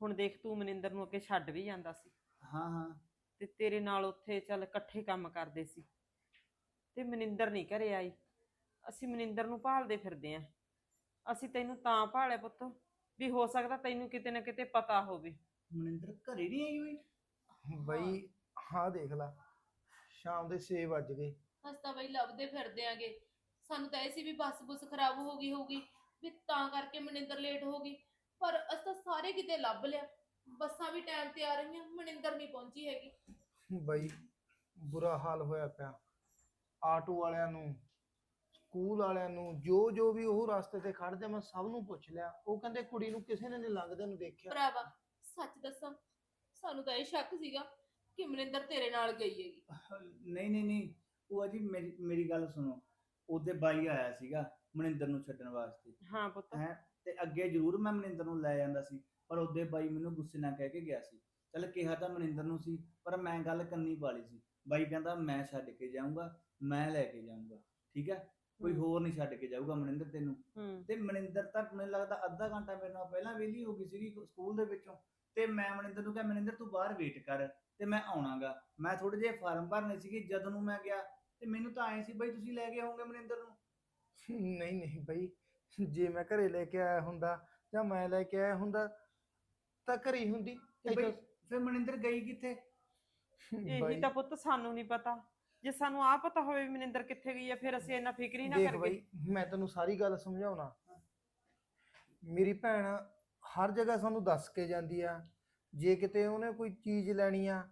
[SPEAKER 8] ਹੁਣ ਦੇਖ ਤੂੰ ਮਨਿੰਦਰ ਨੂੰ ਅੱਗੇ ਛੱਡ ਵੀ ਜਾਂਦਾ ਸੀ।
[SPEAKER 5] ਹਾਂ ਹਾਂ।
[SPEAKER 8] ਤੇ ਤੇਰੇ ਨਾਲ ਉੱਥੇ ਚੱਲ ਇਕੱਠੇ ਕੰਮ ਕਰਦੇ ਸੀ। ਤੇ ਮਨਿੰਦਰ ਨਹੀਂ ਘਰੇ ਆਈ। ਅਸੀਂ ਮਨਿੰਦਰ ਨੂੰ ਭਾਲਦੇ ਫਿਰਦੇ ਆਂ। ਅਸੀਂ ਤੈਨੂੰ ਤਾਂ ਭਾਲਿਆ ਪੁੱਤ ਵੀ ਹੋ ਸਕਦਾ ਤੈਨੂੰ ਕਿਤੇ ਨਾ ਕਿਤੇ ਪਤਾ ਹੋਵੇ।
[SPEAKER 5] ਮਨਿੰਦਰ ਘਰੇ ਨਹੀਂ ਆਈ ਹੋਈ?
[SPEAKER 6] ਬਈ ਹਾਂ ਦੇਖ ਲਾ ਸ਼ਾਮ ਦੇ 6 ਵੱਜ ਗਏ।
[SPEAKER 7] ਅਸੀਂ ਤਾਂ ਬਈ ਲੱਭਦੇ ਫਿਰਦੇ ਆਂਗੇ। ਸਾਨੂੰ ਤਾਂ ਇਹ ਸੀ ਵੀ ਬੱਸ ਬੁੱਸ ਖਰਾਬ ਹੋ ਗਈ ਹੋਊਗੀ ਵੀ ਤਾਂ ਕਰਕੇ ਮਨਿੰਦਰ ਲੇਟ ਹੋ ਗਈ। ਪਰ ਅਸੀਂ ਤਾਂ ਸਾਰੇ ਕਿਤੇ ਲੱਭ ਲਿਆ। ਬੱਸਾਂ ਵੀ ਟਾਈਮ ਤੇ ਆ ਰਹੀਆਂ ਮਨਿੰਦਰ ਨਹੀਂ ਪਹੁੰਚੀ ਹੈਗੀ।
[SPEAKER 6] ਬਈ ਬੁਰਾ ਹਾਲ ਹੋਇਆ ਪਿਆ। ਆਟੋ ਵਾਲਿਆਂ ਨੂੰ ਸਕੂਲ ਵਾਲਿਆਂ ਨੂੰ ਜੋ ਜੋ ਵੀ ਉਹ ਰਸਤੇ ਤੇ ਖੜਦੇ ਮੈਂ ਸਭ ਨੂੰ ਪੁੱਛ ਲਿਆ। ਉਹ ਕਹਿੰਦੇ ਕੁੜੀ ਨੂੰ ਕਿਸੇ ਨੇ ਨਹੀਂ ਲੰਘਦੇ ਨੂੰ ਦੇਖਿਆ।
[SPEAKER 7] ਭਰਾਵਾ ਸੱਚ ਦੱਸਾਂ ਸਾਨੂੰ ਤਾਂ ਇਹ ਸ਼ੱਕ ਸੀਗਾ ਕਿ ਮਨਿੰਦਰ ਤੇਰੇ ਨਾਲ ਗਈ ਹੈਗੀ।
[SPEAKER 5] ਨਹੀਂ ਨਹੀਂ ਨਹੀਂ ਉਹ ਜੀ ਮੇਰੀ ਮੇਰੀ ਗੱਲ ਸੁਣੋ। ਉਹਦੇ ਬਾਈ ਆਇਆ ਸੀਗਾ ਮਨਿੰਦਰ ਨੂੰ ਛੱਡਣ ਵਾਸਤੇ।
[SPEAKER 8] ਹਾਂ ਪੁੱਤ।
[SPEAKER 5] ਹੈ ਤੇ ਅੱਗੇ ਜ਼ਰੂਰ ਮੈਂ ਮਨਿੰਦਰ ਨੂੰ ਲੈ ਜਾਂਦਾ ਸੀ ਪਰ ਉਹਦੇ ਬਾਈ ਮੈਨੂੰ ਗੁੱਸੇ ਨਾਲ ਕਹਿ ਕੇ ਗਿਆ ਸੀ। ਚੱਲ ਕਿਹਾ ਤਾਂ ਮਨਿੰਦਰ ਨੂੰ ਸੀ ਪਰ ਮੈਂ ਗੱਲ ਕੰਨੀ ਪਾਲੀ ਸੀ। ਬਾਈ ਕਹਿੰਦਾ ਮੈਂ ਛੱਡ ਕੇ ਜਾਊਂਗਾ ਮੈਂ ਲੈ ਕੇ ਜਾਊਂਗਾ ਠੀਕ ਹੈ? ਕੋਈ। ਹੋਰ ਨਹੀਂ ਛੱਡ ਕੇ ਜਾਊਗਾ ਮਨਿੰਦਰ ਤੈਨੂੰ।
[SPEAKER 8] ਹੂੰ।
[SPEAKER 5] ਤੇ ਮਨਿੰਦਰ ਤਾਂ ਮੈਨੂੰ ਲੱਗਦਾ ਅੱਧਾ ਘੰਟਾ ਮੇਰੇ ਨਾਲ ਪਹਿਲਾਂ ਵਿਹਲੀ ਹੋ ਗਈ ਸੀਗੀ ਸਕੂਲ ਦੇ ਵਿੱਚੋਂ। ਤੇ ਮੈਂ ਮਨਿੰਦਰ ਨੂੰ ਕਿਹਾ ਮਨਿੰਦਰ ਤੂੰ ਬਾਹਰ ਵੇਟ ਕਰ ਤੇ ਮੈਂ ਆਉਣਾਗਾ। ਮੈਂ ਥੋੜੇ ਜਿਹੇ ਫਾਰਮ ਭਰਨੇ ਸੀਗੇ ਜਦੋਂ ਨੂੰ ਮੈਂ ਗਿਆ। ਤੇ ਮੈਨੂੰ ਤਾਂ ਆਏ ਸੀ ਬਈ ਤੁਸੀਂ ਲੈ ਕੇ ਆਉਂਗੇ ਮਨਿੰਦਰ ਨੂੰ?
[SPEAKER 6] ਨਹੀਂ ਨਹੀਂ ਬਈ ਜੇ ਮੈਂ ਘਰੇ ਲੈ ਕੇ ਆਇਆ ਹੁੰਦਾ ਜਾਂ ਮੈਂ ਲੈ ਕੇ ਆਇਆ ਹੁੰਦਾ ਤਾਂ ਘਰੇ ਹੀ ਹੁੰਦੀ।
[SPEAKER 5] ਤੇ ਬਈ ਫਿਰ ਮਨਿੰਦਰ ਗਈ ਕਿੱਥੇ?
[SPEAKER 8] ਇਹੀ
[SPEAKER 6] ਬਈ
[SPEAKER 8] ਤਾਂ ਪੁੱਤ ਸਾਨੂੰ ਨਹੀਂ ਪਤਾ। ਜੇ ਸਾਨੂੰ ਆ ਪਤਾ ਹੋਵੇ ਵੀ ਮਨਿੰਦਰ ਕਿੱਥੇ ਗਈ ਹੈ ਫਿਰ ਅਸੀਂ ਇੰਨਾ ਫਿਕਰ ਹੀ ਨਾ
[SPEAKER 6] ਦੇਖ
[SPEAKER 8] ਕਰੀਏ।
[SPEAKER 6] ਬਈ ਮੈਂ ਤੈਨੂੰ ਸਾਰੀ ਗੱਲ ਸਮਝਾਉਣਾ। ਮੇਰੀ ਭੈਣ ਹਰ ਜਗ੍ਹਾ ਸਾਨੂੰ ਦੱਸ ਕੇ ਜਾਂਦੀ ਆ ਜੇ ਕਿਤੇ ਉਹਨੇ ਕੋਈ ਚੀਜ਼ ਲੈਣੀ ਆ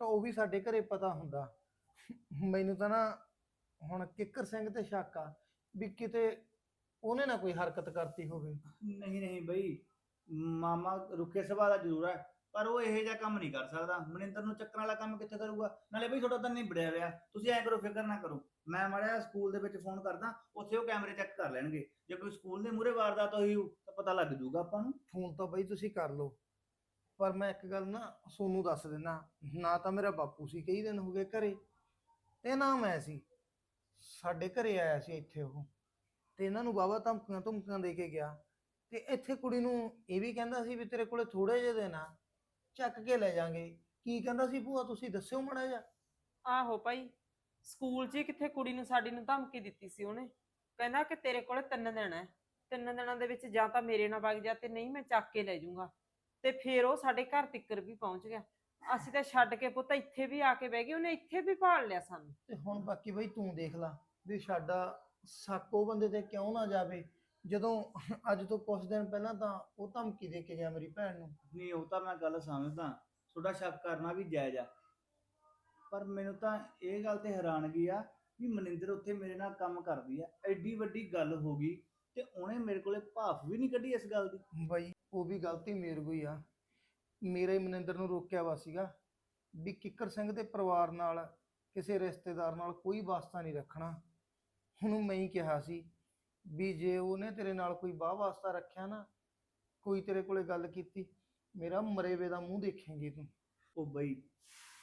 [SPEAKER 6] ਤਾਂ ਉਹ ਵੀ ਸਾਡੇ ਘਰੇ ਪਤਾ ਹੁੰਦਾ। ਮੈਨੂੰ ਤਾਂ ਨਾ ਹੁਣ ਕਿੱਕਰ ਸਿੰਘ ਤੇ ਸ਼ੱਕ ਆ ਵੀ ਕਿਤੇ ਉਹਨੇ ਨਾ ਕੋਈ ਹਰਕਤ ਕਰਤੀ ਹੋਵੇ।
[SPEAKER 5] ਨਹੀਂ ਨਹੀਂ ਬਈ ਮਾਮਾ ਰੁੱਖੇ ਸੁਭਾਅ ਦਾ ਜ਼ਰੂਰ ਹੈ ਪਰ ਉਹ ਇਹੋ ਜਿਹਾ ਕੰਮ ਨਹੀਂ ਕਰ ਸਕਦਾ। ਮਨਿੰਦਰ ਨੂੰ ਚੱਕਰਾਂ ਵਾਲਾ ਕੰਮ ਕਿੱਥੇ ਕਰੂਗਾ? ਨਾਲੇ ਬਈ ਤੁਹਾਡਾ ਤਾਂ ਨਿਬੜਿਆ ਹੋਇਆ। ਤੁਸੀਂ ਐਂ ਕਰੋ, ਫਿਕਰ ਨਾ ਕਰੋ। ਮੈਂ ਮਾੜਾ ਸਕੂਲ ਦੇ ਵਿੱਚ ਫੋਨ ਕਰਦਾ, ਉੱਥੇ ਉਹ ਕੈਮਰੇ ਚੈੱਕ ਕਰ ਲੈਣਗੇ। ਜੇ ਕੋਈ ਸਕੂਲ ਦੇ ਮੂਹਰੇ ਵਾਰਦਾਤ ਹੋਈ ਹੋਊ, ਤਾਂ ਪਤਾ ਲੱਗ ਜਾਊਗਾ ਆਪਾਂ ਨੂੰ।
[SPEAKER 6] ਫੋਨ ਤਾਂ ਬਈ ਤੁਸੀਂ ਕਰ ਲਓ। ਪਰ ਮੈਂ ਇੱਕ ਗੱਲ ਨਾ ਸੋਨੂੰ ਦੱਸ ਦਿੰਦਾ। ਨਾ ਤਾਂ ਮੇਰਾ ਬਾਪੂ ਸੀ, ਕਈ ਦਿਨ ਹੋ ਗਏ ਘਰੇ। ਤੇ ਨਾ ਮੈਂ ਸੀ। ਸਾਡੇ ਘਰੇ ਆਇਆ ਸੀ ਇੱਥੇ ਉਹ। ਤੇ ਇਹਨਾਂ ਨੂੰ ਬਾਬਾ ਧਮਕੀਆਂ ਧਮਕੀਆਂ ਦੇ ਕੇ ਗਿਆ। ਤੇ ਇੱਥੇ ਕੁੜੀ ਨੂੰ ਇਹ ਵੀ ਕਹਿੰਦਾ ਸੀ ਵੀ ਤੇਰੇ ਕੋਲੇ ਥੋੜੇ ਜਿਹੇ ਦਿਨ ਆ। ਚੱਕ ਕੇ ਲੈ ਜਾਾਂਗੇ। ਕੀ ਕਹਿੰਦਾ ਸੀ ਭੂਆ ਤੁਸੀਂ ਦੱਸਿਓ ਮੜਾ ਜਾ
[SPEAKER 8] ਆਹੋ ਭਾਈ ਸਕੂਲ 'ਚ ਹੀ ਕਿੱਥੇ ਕੁੜੀ ਨੂੰ ਸਾਡੀ ਨੂੰ ਧਮਕੀ ਦਿੱਤੀ ਸੀ ਉਹਨੇ। ਕਹਿੰਦਾ ਕਿ ਤੇਰੇ ਕੋਲੇ ਤਿੰਨ ਦਿਨ ਹੈ ਤਿੰਨ ਦਿਨਾਂ ਦੇ ਵਿੱਚ ਜਾਂ ਤਾਂ ਮੇਰੇ ਨਾਲ ਵਗ ਜਾ ਤੇ ਨਹੀਂ ਮੈਂ ਚੱਕ ਕੇ ਲੈ ਜਾਊਂਗਾ। ਤੇ ਫਿਰ ਉਹ ਸਾਡੇ ਘਰ ਤਿੱਕਰ ਵੀ ਪਹੁੰਚ ਗਿਆ। ਅਸੀਂ ਤਾਂ ਛੱਡ ਕੇ ਪੁੱਤ ਇੱਥੇ ਵੀ ਆ ਕੇ ਬਹਿ ਗਏ ਉਹਨੇ ਇੱਥੇ ਵੀ ਭਾਲ ਲਿਆ ਸਾਨੂੰ।
[SPEAKER 6] ਤੇ ਹੁਣ ਬਾਕੀ ਬਈ ਤੂੰ ਦੇਖ ਲਾ ਵੀ ਸਾਡਾ ਸ਼ੱਕ ਬੰਦੇ ਤੇ ਕਿਉਂ ਨਾ ਜਾਵੇ। ਜਦੋਂ ਅੱਜ ਤੋਂ ਕੁਝ ਦਿਨ ਪਹਿਲਾਂ ਤਾਂ ਉਹ ਧਮਕੀ ਦੇ ਕੇ ਗਿਆ ਮੇਰੀ ਭੈਣ ਨੂੰ।
[SPEAKER 5] ਨਹੀਂ ਉਹ ਤਾਂ ਮੈਂ ਗੱਲ ਸਮਝਦਾ। ਤੁਹਾਡਾ ਸ਼ੱਕ ਕਰਨਾ ਵੀ ਜਾਇਜ਼ ਆ। ਪਰ ਮੈਨੂੰ ਤਾਂ ਇਹ ਗੱਲ ਤੇ ਹੈਰਾਨਗੀ ਆ ਵੀ ਮਨਿੰਦਰ ਉੱਥੇ ਮੇਰੇ ਨਾਲ ਕੰਮ ਕਰਦੀ ਆ। ਐਡੀ ਵੱਡੀ ਗੱਲ ਹੋ ਗਈ ਤੇ ਉਹਨੇ ਮੇਰੇ ਕੋਲੇ ਭਾਫ ਵੀ ਨਹੀਂ ਕੱਢੀ ਇਸ ਗੱਲ ਦੀ।
[SPEAKER 6] ਬਈ ਉਹ ਵੀ ਗਲਤੀ ਮੇਰੇ ਹੀ ਆ। ਮੇਰੇ ਮਨਿੰਦਰ ਨੂੰ ਰੋਕਿਆ ਵਾ ਸੀਗਾ ਵੀ ਕਿੱਕਰ ਸਿੰਘ ਦੇ ਪਰਿਵਾਰ ਨਾਲ ਕਿਸੇ ਰਿਸ਼ਤੇਦਾਰ ਨਾਲ ਕੋਈ ਵਾਸਤਾ ਨਹੀਂ ਰੱਖਣਾ। ਉਹਨੂੰ ਮੈਂ ਹੀ ਕਿਹਾ ਸੀ ਵੀ ਜੇ ਉਹਨੇ ਤੇਰੇ ਨਾਲ ਕੋਈ ਬਾਹ ਵਾਸਤਾ ਰੱਖਿਆ ਨਾ ਕੋਈ ਤੇਰੇ ਕੋਲੇ ਗੱਲ ਕੀਤੀ ਮੇਰਾ ਮਰੇ ਵੇ ਦਾ ਮੂੰਹ ਦੇਖੇਂਗੀ ਤੂੰ।
[SPEAKER 5] ਉਹ ਬਈ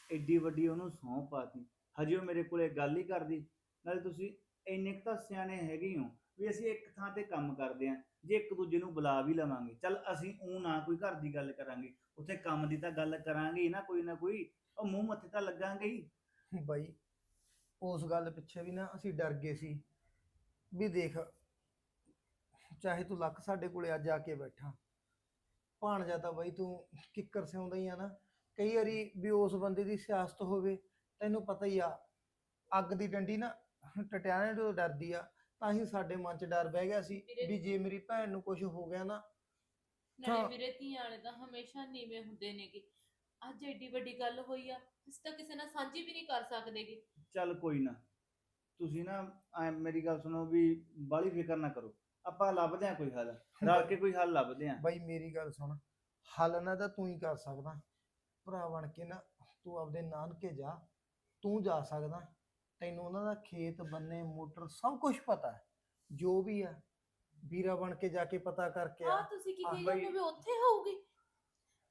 [SPEAKER 5] ਐਡੀ ਵੱਡੀ ਉਹਨੂੰ ਸਹੁੰ ਪਾਤੀ। ਹਜੇ ਉਹ ਮੇਰੇ ਕੋਲੇ ਗੱਲ ਹੀ ਕਰਦੀ ਨਾਲੇ ਤੁਸੀਂ ਇੰਨੇ ਕੁ ਤਾਂ ਸਿਆਣੇ ਹੈਗੇ ਹੀ ਹੋ ਵੀ ਅਸੀਂ ਇੱਕ ਥਾਂ ਤੇ ਕੰਮ ਕਰਦੇ ਆਂ ਜੇ ਇੱਕ ਦੂਜੇ ਨੂੰ ਬੁਲਾ ਵੀ ਲਵਾਂਗੇ। ਚੱਲ ਅਸੀਂ ਉਹ ਨਾ ਕੋਈ ਘਰ ਦੀ ਗੱਲ ਕਰਾਂਗੇ ਉੱਥੇ ਕੰਮ ਦੀ ਤਾਂ ਗੱਲ ਕਰਾਂਗੇ ਹੀ ਨਾ ਕੋਈ ਨਾ ਕੋਈ ਉਹ ਮੂੰਹ ਮੱਥੇ ਤਾਂ ਲੱਗਾਂਗੇ ਹੀ।
[SPEAKER 6] ਬਾਈ ਉਸ ਗੱਲ ਪਿੱਛੇ ਵੀ ਨਾ ਅਸੀਂ ਡਰ ਗਏ ਸੀ ਵੀ ਦੇਖ ਚਾਹੇ ਤੂੰ ਲੱਖ ਸਾਡੇ ਕੋਲੇ ਅੱਜ ਆ ਕੇ ਬੈਠਾ। ਭਾਣਜਾ ਤਾਂ ਬਾਈ ਤੂੰ ਕਿੱਕਰ ਸਿਉਂਦਾ ਹੀ ਆ ਨਾ। ਕਈ ਵਾਰੀ ਵੀ ਉਸ ਬੰਦੇ ਦੀ ਸਿਆਸਤ ਹੋਵੇ ਤੈਨੂੰ ਪਤਾ ਹੀ ਆ ਅੱਗ ਦੀ ਡੰਡੀ ਨਾ ਟਟਿਆਣੇ ਤੋਂ ਡਰਦੀ ਆ ਤਾਂ ਹੀ ਸਾਡੇ ਮਨ 'ਚ ਡਰ ਬਹਿ ਗਿਆ ਸੀ ਵੀ ਜੇ ਮੇਰੀ ਭੈਣ ਨੂੰ ਕੁਝ ਹੋ ਗਿਆ ਨਾ
[SPEAKER 7] ਨਾਲੇ। ਮੇਰੇ ਧੀਆਂ ਵਾਲੇ ਤਾਂ ਹਮੇਸ਼ਾ ਨੀਵੇਂ ਹੁੰਦੇ ਨੇਗੇ ਅੱਜ ਐਡੀ ਵੱਡੀ ਗੱਲ ਹੋਈ ਆ ਤੁਸੀਂ ਤਾਂ ਕਿਸੇ ਨਾਲ ਸਾਂਝੀ ਵੀ ਨਹੀਂ ਕਰ ਸਕਦੇਗੇ
[SPEAKER 5] ਚੱਲ ਕੋਈ ਨਾ ਤੁਸੀਂ ਨਾ ਐਂ ਮੇਰੀ ਗੱਲ ਸੁਣੋ ਵੀ ਬਾਹਲੀ ਫਿਕਰ ਨਾ ਕਰੋ। ਆਪਾਂ ਲੱਭਦੇ ਆਂ ਕੋਈ ਹੱਲ ਰਲ ਕੇ ਕੋਈ ਹੱਲ ਲੱਭਦੇ ਆਂ
[SPEAKER 6] ਬਾਈ ਮੇਰੀ ਗੱਲ ਸੁਣ ਹੱਲ ਨਾ ਤਾਂ ਤੂੰ ਹੀ ਕਰ ਸਕਦਾ। ਭਰਾ ਬਣ ਕੇ ਨਾ ਤੂੰ ਆਪਦੇ ਨਾਨਕੇ ਜਾ ਤੂੰ ਜਾ ਸਕਦਾ। ਤੈਨੂੰ ਉਹਨਾਂ ਦਾ ਖੇਤ ਬੰਨੇ ਮੋਟਰ ਸਭ ਕੁਝ ਪਤਾ ਹੈ ਜੋ ਵੀ ਆ। ਵੀਰਾ ਬਣ ਕੇ ਜਾ ਕੇ ਪਤਾ ਕਰਕੇ
[SPEAKER 7] ਆ।
[SPEAKER 6] ਆ
[SPEAKER 7] ਤੁਸੀਂ ਕੀ ਕਹੀ ਜਾਂਦੇ ਹੋ ਵੀ ਉੱਥੇ ਹੋਊਗੀ?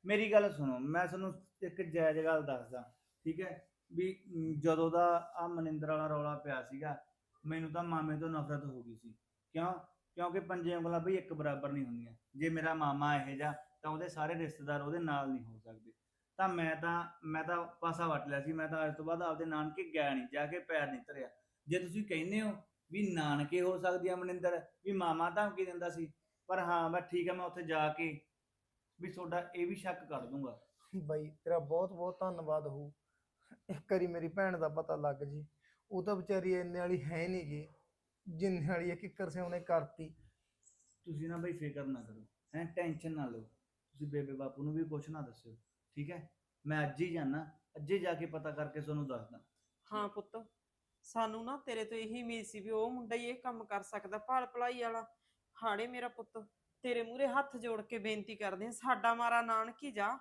[SPEAKER 5] ਮੇਰੀ ਗੱਲ ਸੁਣੋ ਮੈਂ ਤੁਹਾਨੂੰ ਇੱਕ ਜਾਇਜ਼ ਗੱਲ ਦੱਸਦਾ ਠੀਕ ਹੈ? ਵੀ ਜਦੋਂ ਦਾ ਆ ਮਨਿੰਦਰ ਵਾਲਾ ਰੌਲਾ ਪਿਆ ਸੀਗਾ ਮੈਨੂੰ ਤਾਂ ਮਾਮੇ ਤੋਂ ਨਫ਼ਰਤ ਹੋ ਗਈ ਸੀ। ਕਿਉਂ? ਕਿਉਂਕਿ ਪੰਜੇ ਉਂਗਲਾਂ ਬਈ ਇੱਕ ਬਰਾਬਰ ਨਹੀਂ ਹੁੰਦੀਆਂ। ਜੇ ਮੇਰਾ ਮਾਮਾ ਇਹੋ ਜਿਹਾ, ਤਾਂ ਉਹਦੇ ਸਾਰੇ ਰਿਸ਼ਤੇਦਾਰ ਉਹਦੇ ਨਾਲ ਨਹੀਂ ਹੋ ਸਕਦੇ। ਤਾਂ ਮੈਂ ਤਾਂ ਮੈਂ ਤਾਂ ਪਾਸਾ ਵਟ ਲਿਆ ਸੀ। ਮੈਂ ਤਾਂ ਅੱਜ ਤੋਂ ਬਾਅਦ ਆਪਦੇ ਨਾਨਕੇ ਗਿਆ ਨਹੀਂ, ਜਾ ਕੇ ਪੈਰ ਨਹੀਂ ਧਰਿਆ। ਜੇ ਤੁਸੀਂ ਕਹਿੰਦੇ ਹੋ ਵੀ ਨਾਨਕੇ ਹੋ ਸਕਦੀ ਆ ਮਨਿੰਦਰ, ਵੀ ਮਾਮਾ ਧਮਕੀ ਦਿੰਦਾ ਸੀ, ਪਰ ਹਾਂ, ਮੈਂ ਠੀਕ ਹੈ ਮੈਂ ਉੱਥੇ ਜਾ ਕੇ ਵੀ ਤੁਹਾਡਾ ਇਹ ਵੀ ਸ਼ੱਕ ਕਰ ਦੂੰਗਾ।
[SPEAKER 6] ਬਾਈ, ਤੇਰਾ ਬਹੁਤ ਬਹੁਤ ਧੰਨਵਾਦ ਹੋ ਇੱਕ ਵਾਰੀ ਮੇਰੀ ਭੈਣ ਦਾ ਪਤਾ ਲੱਗ ਜੀ। ਉਹ ਤਾਂ ਵਿਚਾਰੀ ਇੰਨੇ ਵਾਲੀ ਹੈ ਨਹੀਂ ਗੀ। ਜਿੰਨੇ ਵਾਲੀ ਇਹ ਕਿੱਕਰ ਸੇ ਉਹਨੇ ਕਰਤੀ।
[SPEAKER 5] ਤੁਸੀਂ ਨਾ ਬਈ ਫਿਕਰ ਨਾ ਕਰੋ ਹੈ ਟੈਨਸ਼ਨ ਨਾ ਲਓ। ਤੁਸੀਂ ਬੇਬੇ ਬਾਪੂ ਨੂੰ ਵੀ ਕੁਛ ਨਾ ਦੱਸਿਓ ਠੀਕ ਹੈ? ਮੈਂ ਅੱਜ ਹੀ ਜਾਣਾ ਅੱਜ ਹੀ ਜਾ ਕੇ ਪਤਾ ਕਰਕੇ ਤੁਹਾਨੂੰ ਦੱਸਦਾ।
[SPEAKER 8] ਹਾਂ ਪੁੱਤ ਸਾਨੂੰ ਨਾ ਤੇਰੇ ਤੋਂ ਇਹੀ ਉਮੀਦ ਸੀ ਵੀ ਉਹ ਮੁੰਡਾ ਹੀ ਇਹ ਕੰਮ ਕਰ ਸਕਦਾ ਭਾਲ ਭਲਾਈ ਵਾਲਾ। ਹਾੜੇ ਮੇਰਾ ਪੁੱਤ ਤੇਰੇ ਮੂਹਰੇ ਹੱਥ ਜੋੜ ਕੇ ਬੇਨਤੀ ਕਰਦੇ ਹਾਂ ਸਾਡਾ ਮਾਰਾ ਨਾਨਕੀ ਜਾ